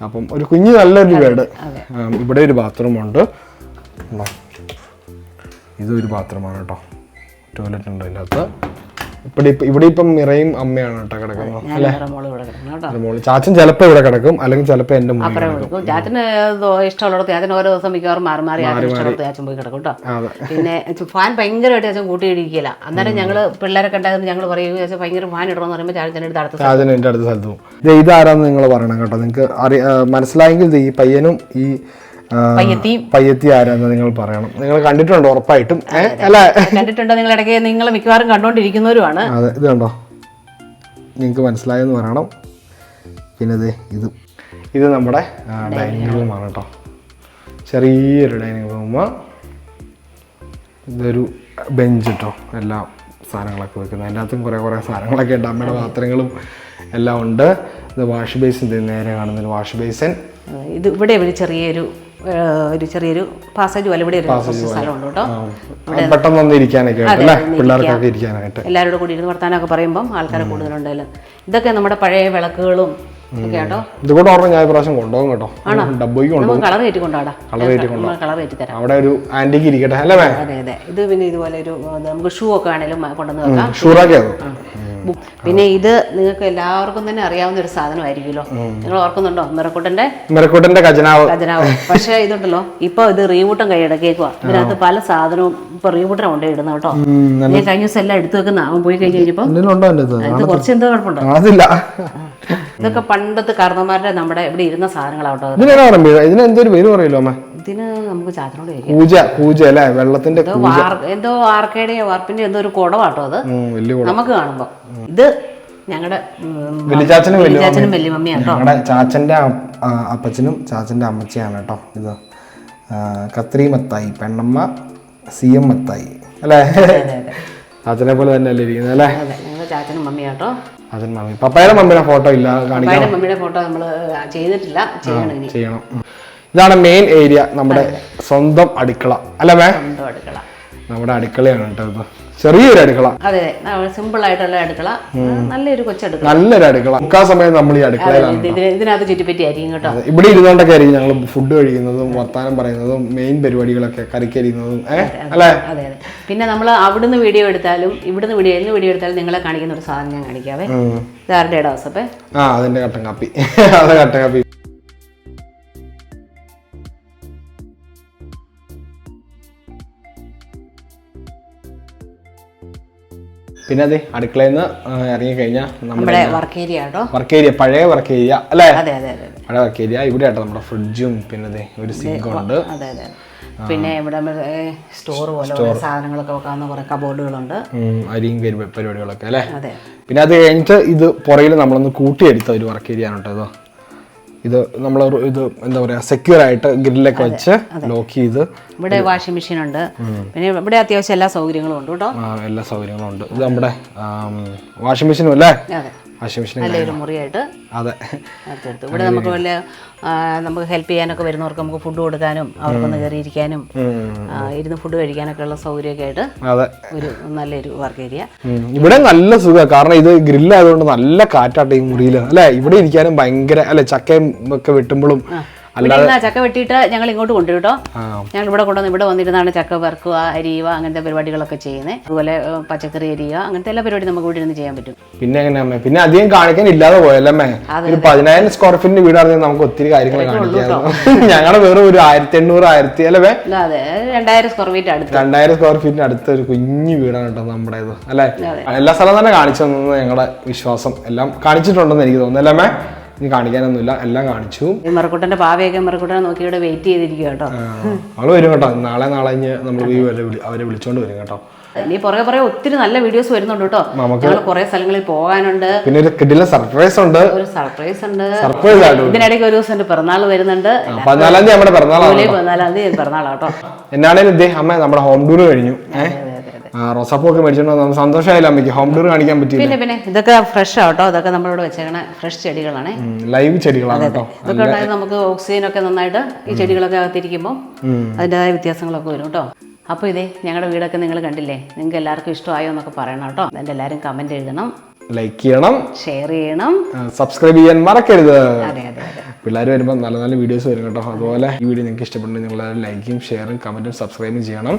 അപ്പം ഒരു കുഞ്ഞ് നല്ലൊരു വീട്. ഇവിടെ ഒരു ബാത്റൂം ഉണ്ട്. ഉണ്ടോ? ഇതൊരു ബാത്റൂമാണ് കേട്ടോ. ടോയ്ലറ്റ് ഉണ്ട് അതിന്റെ അകത്ത് ഇവിടെ ഇപ്പം ഇവിടെ ഇപ്പം മിറയും അമ്മയാണ് കേട്ടോ. കിടക്കുന്നത് ചാച്ചൻ ചിലപ്പോ ഇവിടെ കിടക്കും അല്ലെങ്കിൽ ചിലപ്പോ എന്റെ കൊടുക്കും. ചാച്ചന് ഇഷ്ടമുള്ളിടത്ത് ചാച്ചൻ ഓരോ ദിവസം മിക്കവാറും മാറി മാറി ചാച്ചൻ ചാച്ചൻ പോയി കിടക്കും കേട്ടോ. പിന്നെ ഫാൻ ഭയങ്കരമായിട്ട് ചാച്ചൻ കൂട്ടിയിടിക്കില്ല അന്നേരം ഞങ്ങൾ പിള്ളേരൊക്കെ ഉണ്ടായിരുന്നു ഞങ്ങൾ പറയും ചാച്ചൻ ഭയങ്കര ഫാൻ ഇടണമെന്ന് പറയുമ്പോൾ ചാച്ചൻ എന്റെ അടുത്ത ചാച്ചൻ എന്റെ അടുത്ത സ്ഥലത്ത് പോകും. ഇത് ഇതാരാന്ന് നിങ്ങൾ പറയണം കേട്ടോ. നിങ്ങൾക്ക് അറിയാ മനസ്സിലായെങ്കിൽ ഈ പയ്യനും ഈ പയ്യത്തി ആരാന്ന് നിങ്ങൾ പറയണം. നിങ്ങൾ കണ്ടിട്ടുണ്ട് ഉറപ്പായിട്ടും? അല്ല? കണ്ടിട്ടുണ്ടോ. നിങ്ങൾ ഇടയ്ക്ക് നിങ്ങൾ മിക്കവാറും കണ്ടുകൊണ്ടിരിക്കുന്നവരുമാണ് അതെ ഇത് കണ്ടോ? നിങ്ങൾക്ക് മനസ്സിലായെന്ന് പറയണം. പിന്നെ ഇത് ഇത്. ഇത് നമ്മുടെ ഡൈനിങ് റൂമാണ് കേട്ടോ. ചെറിയൊരു ഡൈനിങ് റൂമ് ഇതൊരു ബെഞ്ച് കേട്ടോ. എല്ലാ സാധനങ്ങളൊക്കെ വെക്കുന്നത്. അതിന്റെ അകത്തും കുറേ കുറേ സാധനങ്ങളൊക്കെ ഉണ്ട്. അമ്മയുടെ പാത്രങ്ങളും എല്ലാം ഉണ്ട്. ഇത് വാഷ് ബേസിൻ നേരെ കാണുന്നൊരു വാഷ് ബേസിൻ. ഇത് ഇവിടെ ഒരു ചെറിയൊരു ഒരു ചെറിയൊരു പാസേജ് പോലെ ഇവിടെ ഒരു സ്ഥലമുണ്ട് കേട്ടോ. ഇരിക്കാനൊക്കെ പിള്ളേർക്കൊക്കെ ഇരിക്കാനായിട്ട്. എല്ലാവരോടും കൂടി ഇരുന്ന് വർത്താനൊക്കെ പറയുമ്പോൾ ആൾക്കാരെ കൂടുതലുണ്ടല്ലോ. ഇതൊക്കെ നമ്മുടെ പഴയ വിളക്കുകളും ഓർമ്മ ഞാൻ പ്രാവശ്യം കൊണ്ടുപോകും കേട്ടോ. ഡബ്ബയ്ക്ക് കൊണ്ടുപോകും. കളർ കയറ്റി കൊണ്ടാടാ കളർ കയറ്റി കളർ കയറ്റി തരാം. അവിടെ ഒരു ആന്റിക്ക് ഇരിക്കട്ടെ അല്ലേ അതെ അതെ. ഇത് പിന്നെ ഇതുപോലെ ഒരു നമുക്ക് ഷൂ ഒക്കെ ആണെങ്കിലും കൊണ്ടുവന്ന് വെക്കാം. ഷൂറാക്കി അത് പിന്നെ ഇത് നിങ്ങൾക്ക് എല്ലാവർക്കും തന്നെ അറിയാവുന്ന ഒരു സാധനമായിരിക്കുമല്ലോ. നിങ്ങൾ ഓർക്കുന്നുണ്ടോ? മിറക്കൂട്ടന്റെ മെറക്കൂട്ടന്റെ ഖജനാവ്. ഖജനാവ്. പക്ഷേ ഇതുണ്ടല്ലോ ഇപ്പൊ ഇത് റീവൂട്ടം കൈയടക്കേക്കുവാ ഇതിനകത്ത് പല സാധനവും ഇപ്പൊ റീവൂട്ടം കൊണ്ടേ ഇടുന്ന കേട്ടോ. ഞാൻ കഴിഞ്ഞ ദിവസം എല്ലാം എടുത്തു വെക്കുന്ന അവൻ പോയി കഴിഞ്ഞ് കഴിഞ്ഞപ്പോ ഇത് കുറച്ച് എന്തോ കുഴപ്പമുണ്ടോ അതില്ല ഇതൊക്കെ പണ്ടത്തെ കാരണന്മാരുടെ നമ്മുടെ ഇവിടെ ഇരുന്ന സാധനങ്ങളാട്ടോ ഇതിന് എന്തൊരു പേര് പറയല്ലോ അമ്മ? ഇതിന് നമുക്ക് ചാച്ചനോട് പൂജ പൂജ അല്ലേ? വെള്ളത്തിന്റെ എന്തോ ആർക്കേടെയോ വാർപ്പിന്റെ എന്തോ ഒരു കുടവാട്ടോ അത്. നമുക്ക് കാണുമ്പോ. ഇത് ഞങ്ങളുടെ വലിച്ചാച്ചനും വലിയ ചാച്ചനും വലിയ മമ്മിയാണ് ഞങ്ങളുടെ ചാച്ചന്റെ അപ്പച്ചനും ചാച്ചന്റെ അമ്മച്ചിയാണ് കേട്ടോ ഇത്. കത്രി മത്തായി പെണ്ണമ്മ സി എം മത്തായി അല്ലേ? ചാച്ചനെ പോലെ തന്നെ അല്ലേ? ഇരിക്കുന്നത് അല്ലേ ചാച്ചനും മമ്മിയാട്ടോ അച്ഛൻ മമ്മി. പപ്പായുടെ മമ്മിയുടെ ഫോട്ടോ ഇല്ല കാണിക്കാം മമ്മിയുടെ ഫോട്ടോ നമ്മൾ ചെയ്തിട്ടില്ല. ചെയ്യണം ഇതാണ് മെയിൻ ഏരിയ നമ്മുടെ സ്വന്തം അടുക്കള അല്ലേ മേ? നമ്മുടെ അടുക്കളയാണ് കേട്ടോ ഇത്. ചെറിയൊരു അടുക്കള. അതെ സിമ്പിൾ ആയിട്ടുള്ള അടുക്കള. നല്ലൊരു കൊച്ചടുക്കള. നല്ലൊരു അടുക്കള. മുക്കാ സമയം നമ്മൾ ഈ അടുക്കളയിലാണ് ഇത് ഇതിന് ഇതിനകത്ത് ചുറ്റിപ്പറ്റി ആയിരിക്കും കേട്ടോ. അതെ. ഇവിടെ ഇരുന്നുകൊണ്ടൊക്കെ ആയിരിക്കും ഞങ്ങൾ ഫുഡ് കഴിക്കുന്നതും വർത്താനം പറയുന്നതും മെയിൻ പരിപാടികളൊക്കെ കറിക്കരിയുന്നതും അല്ലേ? അതെ അതെ. പിന്നെ നമ്മൾ അവിടുന്ന് വീഡിയോ എടുത്താലും ഇവിടുന്ന് വീഡിയോ എന്ന് വീഡിയോ എടുത്താലും നിങ്ങളെ കാണിക്കുന്ന ഒരു സാധനം ഞാൻ കാണിക്കാവേ. ഇതാരുടെ ഡോസപ്പേ ആ അതിന്റെ കട്ടൻ കാപ്പി. അതെ കട്ടൻ കാപ്പി. പിന്നെ അതെ അടുക്കളയിൽ നിന്ന് ഇറങ്ങി കഴിഞ്ഞാൽ നമ്മുടെ വർക്ക് ഏരിയ വർക്ക് ഏരിയ പഴയ വർക്ക് ഏരിയ അല്ലേ? പഴയ വർക്ക് ഏരിയ ഇവിടെ ആട്ടോ നമ്മുടെ ഫ്രിഡ്ജും പിന്നെ അതെ ഒരു സിങ്ക് ഉണ്ട്. പിന്നെ ഇവിടെ സ്റ്റോർ പോലെ സാധനങ്ങളൊക്കെ വെക്കാവുന്ന കുറെ കബോർഡുകളുണ്ട് അരിയും പരിപാടികളൊക്കെ അല്ലേ? അതെ. പിന്നെ അത് കഴിഞ്ഞിട്ട് ഇത് പുറകിൽ നമ്മളൊന്ന് കൂട്ടിയെടുത്ത ഒരു വർക്ക് ഏരിയ ആണ് കേട്ടോ ഇത് നമ്മൾ ഇത് എന്താ പറയാ സെക്യൂർ ആയിട്ട് ഗ്രില്ലൊക്കെ വെച്ച് ലോക്ക് ചെയ്ത് ഇവിടെ വാഷിംഗ് മെഷീൻ ഉണ്ട്. പിന്നെ ഇവിടെ അത്യാവശ്യം എല്ലാ സൗകര്യങ്ങളും ഉണ്ട് കേട്ടോ. എല്ലാ സൗകര്യങ്ങളും ഉണ്ട്. ഇത് നമ്മുടെ വാഷിംഗ് മെഷീനും അല്ലേ? വാഷിംഗ് മെഷീൻ നല്ലൊരു മുറിയായിട്ട് അതെ. എടുത്തെടുത്തു ഇവിടെ നമുക്ക് വല്ല നമുക്ക് ഹെൽപ്പ് ചെയ്യാനൊക്കെ വരുന്നവർക്ക് നമുക്ക് ഫുഡ് കൊടുക്കാനും അവർക്കൊന്ന് കയറിയിരിക്കാനും ഇരുന്ന് ഫുഡ് കഴിക്കാനൊക്കെ ഉള്ള സൗകര്യമൊക്കെ ആയിട്ട് അതെ. ഒരു നല്ലൊരു വർക്ക് ഏരിയ ഇവിടെ നല്ല സുഖമാണ് കാരണം ഇത് ഗ്രില്ലായതുകൊണ്ട് നല്ല കാറ്റാട്ടെ ഈ മുറിയിൽ അല്ലെ? ഇവിടെ ഇരിക്കാനും ഭയങ്കര അല്ലെ? ചക്കയും ഒക്കെ വെട്ടുമ്പോഴും ചക്ക വെട്ടിയിട്ട് ഞങ്ങൾ ഇങ്ങോട്ട് കൊണ്ടുവരും കേട്ടോ. ഞങ്ങൾ ഇവിടെ കൊണ്ടുവന്ന് ഇവിടെ വന്നിരുന്നാണ് ചക്ക വറുക്കുക അരിയുക അങ്ങനത്തെ പരിപാടികളൊക്കെ ചെയ്യുന്നത് അതുപോലെ പച്ചക്കറി അരിയുക അങ്ങനത്തെ എല്ലാ പരിപാടി നമുക്ക് ഇവിടെ ഇരുന്ന് ചെയ്യാൻ പറ്റും. പിന്നെ എങ്ങനെയാ അമ്മേ? പിന്നെ അധികം കാണിക്കാൻ ഇല്ലാതെ പോയല്ലേ ഒരു പതിനായിരം സ്ക്വയർ ഫീറ്റിന്റെ വീടാണെങ്കിൽ നമുക്ക് ഒത്തിരി കാര്യങ്ങൾ ഞങ്ങളുടെ വെറും ഒരു ആയിരത്തി എണ്ണൂറ് ആയിരത്തി അല്ലേ രണ്ടായിരം സ്ക്വയർ ഫീറ്റ് അടുത്ത്. രണ്ടായിരം സ്ക്വയർ ഫീറ്റിന് അടുത്ത ഒരു കുഞ്ഞു വീടാണ് കേട്ടോ നമ്മുടെ അല്ലെ? എല്ലാ സ്ഥലം തന്നെ കാണിച്ചു തന്നത് ഞങ്ങളുടെ വിശ്വാസം. എല്ലാം കാണിച്ചിട്ടുണ്ടെന്ന് എനിക്ക് തോന്നുന്നു. അല്ലേ ഇനി കാണിക്കാനൊന്നുമില്ല. എല്ലാം കാണിച്ചു. മറക്കൂട്ടന്റെ പാവയൊക്കെ മെറക്കുട്ടനെ നോക്കി ഇവിടെ വെയിറ്റ് ചെയ്തിരിക്കുക കേട്ടോ. അവൾ വരും കേട്ടോ. നാളെ നാളെ നമ്മൾ അവരെ വിളിച്ചോണ്ട് വരും കേട്ടോ. ഇനി പുറകെ പുറകെ ഒത്തിരി നല്ല വീഡിയോസ് വരുന്നുണ്ട് കേട്ടോ. ഞങ്ങൾ കുറെ സ്ഥലങ്ങളിൽ പോകാനുണ്ട്. പിന്നെ ഒരു കിഡിലെ സർപ്രൈസ് ഉണ്ട്. ഒരു സർപ്രൈസ് ഉണ്ട്. സർപ്രൈസ് ആയിട്ട് ഇതിനിടയ്ക്ക് ഒരു ദിവസം പിറന്നാൾ വരുന്നുണ്ട്. പതിനാലാം തീയതി നമ്മുടെ പിറന്നാളാണ് പതിനാലാം തീയതി പിറന്നാളാട്ടോ എന്നാണേലും അമ്മ നമ്മുടെ ഹോം ടൂർ കഴിഞ്ഞു. ഏഹ് അതെ. അതെ അതെ ആ റോസാപ്പൂ ഒക്കെ മേടിച്ചോണ്ട് വന്നു സന്തോഷമായില്ല അമ്മയ്ക്ക്. ഹോം ഡോർ കാണിക്കാൻ പറ്റില്ല പിന്നെ പിന്നെ ഇതൊക്കെ ഫ്രഷ് ആട്ടോ? ഇതൊക്കെ നമ്മളിവിടെ വെച്ചേക്കണ ഫ്രഷ് ചെടികളാണ്. ലൈവ് ചെടികളാണ് കേട്ടോ. ഇതൊക്കെ ഉണ്ടായത് നമുക്ക് ഓക്സിജൻ ഒക്കെ നന്നായിട്ട് ഈ ചെടികളൊക്കെ അകത്തിരിക്കുമ്പോൾ അതിന്റെതായ വ്യത്യാസങ്ങളൊക്കെ വരും കേട്ടോ. അപ്പോൾ ഇതേ ഞങ്ങളുടെ വീടൊക്കെ നിങ്ങൾ കണ്ടില്ലേ? നിങ്ങൾക്ക് എല്ലാവർക്കും ഇഷ്ടമായോ എന്നൊക്കെ പറയണം കേട്ടോ. അതിന്റെ എല്ലാവരും കമന്റ് എഴുതണം. ലൈക്ക് ചെയ്യണം. ഷെയർ ചെയ്യണം. സബ്സ്ക്രൈബ് ചെയ്യാൻ മറക്കരുത്. അതെ അതെ പിള്ളേർ വരുമ്പോൾ നല്ല നല്ല വീഡിയോസ് വരും കേട്ടോ. അതുപോലെ ഈ വീഡിയോ നിങ്ങൾക്ക് ഇഷ്ടപ്പെട്ടെങ്കിൽ നിങ്ങൾ ലൈക്കും ഷെയറും കമന്റും സബ്സ്ക്രൈബും ചെയ്യണം.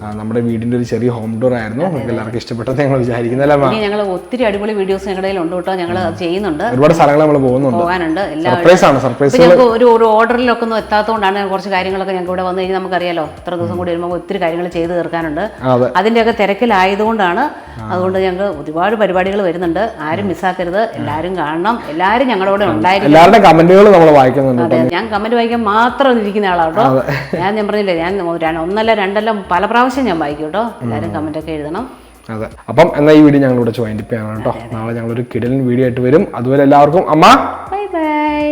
നമ്മുടെ വീടിന്റെ ഒരു ചെറിയ ഹോം ടൂർ ആയിരുന്നു. നിങ്ങൾക്ക് എല്ലാവർക്കും ഇഷ്ടപ്പെട്ടത് ഞങ്ങൾ വിചാരിക്കുന്നല്ലേ ഞങ്ങൾ ഒത്തിരി അടിപൊളി വീഡിയോസ് ഞങ്ങളുടെ ഉണ്ട് കേട്ടോ. ഞങ്ങൾ ചെയ്യുന്നുണ്ട്. ഒരുപാട് സ്ഥലങ്ങൾ നമ്മൾ പോകുന്നുണ്ട്. പോകാനുണ്ട്. സർപ്രൈസ് ആണ് സർപ്രൈസ് ഞങ്ങൾക്ക് ഒരു ഒരു ഓർഡറിലൊക്കെ ഒന്നും എത്താത്തതുകൊണ്ടാണ് കുറച്ച് കാര്യങ്ങളൊക്കെ ഞങ്ങൾക്ക് ഇവിടെ വന്നു കഴിഞ്ഞാൽ നമുക്കറിയാലോ. ഇത്ര ദിവസം കൂടി വരുമ്പോൾ ഒത്തിരി കാര്യങ്ങൾ ചെയ്തു തീർക്കാനുണ്ട്. അതിന്റെയൊക്കെ തിരക്കിലായതുകൊണ്ടാണ് അതുകൊണ്ട് ഞങ്ങൾക്ക് ഒരുപാട് പരിപാടികൾ വരുന്നുണ്ട്. ആരും മിസ്സാക്കരുത്. എല്ലാവരും കാണണം. എല്ലാവരും ഞങ്ങളുടെ ഉണ്ടായിരുന്നു എല്ലാവരുടെ കമന്റുകൾ നമ്മൾ വായിക്കുന്നുണ്ട് ഞാൻ കമന്റ് വായിക്കാൻ മാത്രം ഇരിക്കുന്ന ആളാട്ടോ ഞാൻ ഞാൻ പറഞ്ഞില്ലേ ഞാൻ ഒന്നല്ല രണ്ടല്ല പല പ്രാവശ്യം ഞാൻ വായിക്കും കേട്ടോ എല്ലാവരും കമന്റ് ഒക്കെ എഴുതണം. അതെ. അപ്പം എന്നാൽ ഈ വീഡിയോ ഞങ്ങളിവിടെ വൈൻഡപ്പ് ചെയ്യാനാണ് കേട്ടോ. നാളെ ഞങ്ങളൊരു കിടലിൻ വീഡിയോ ആയിട്ട് വരും. അതുപോലെ എല്ലാവർക്കും അമ്മ ബൈ ബൈ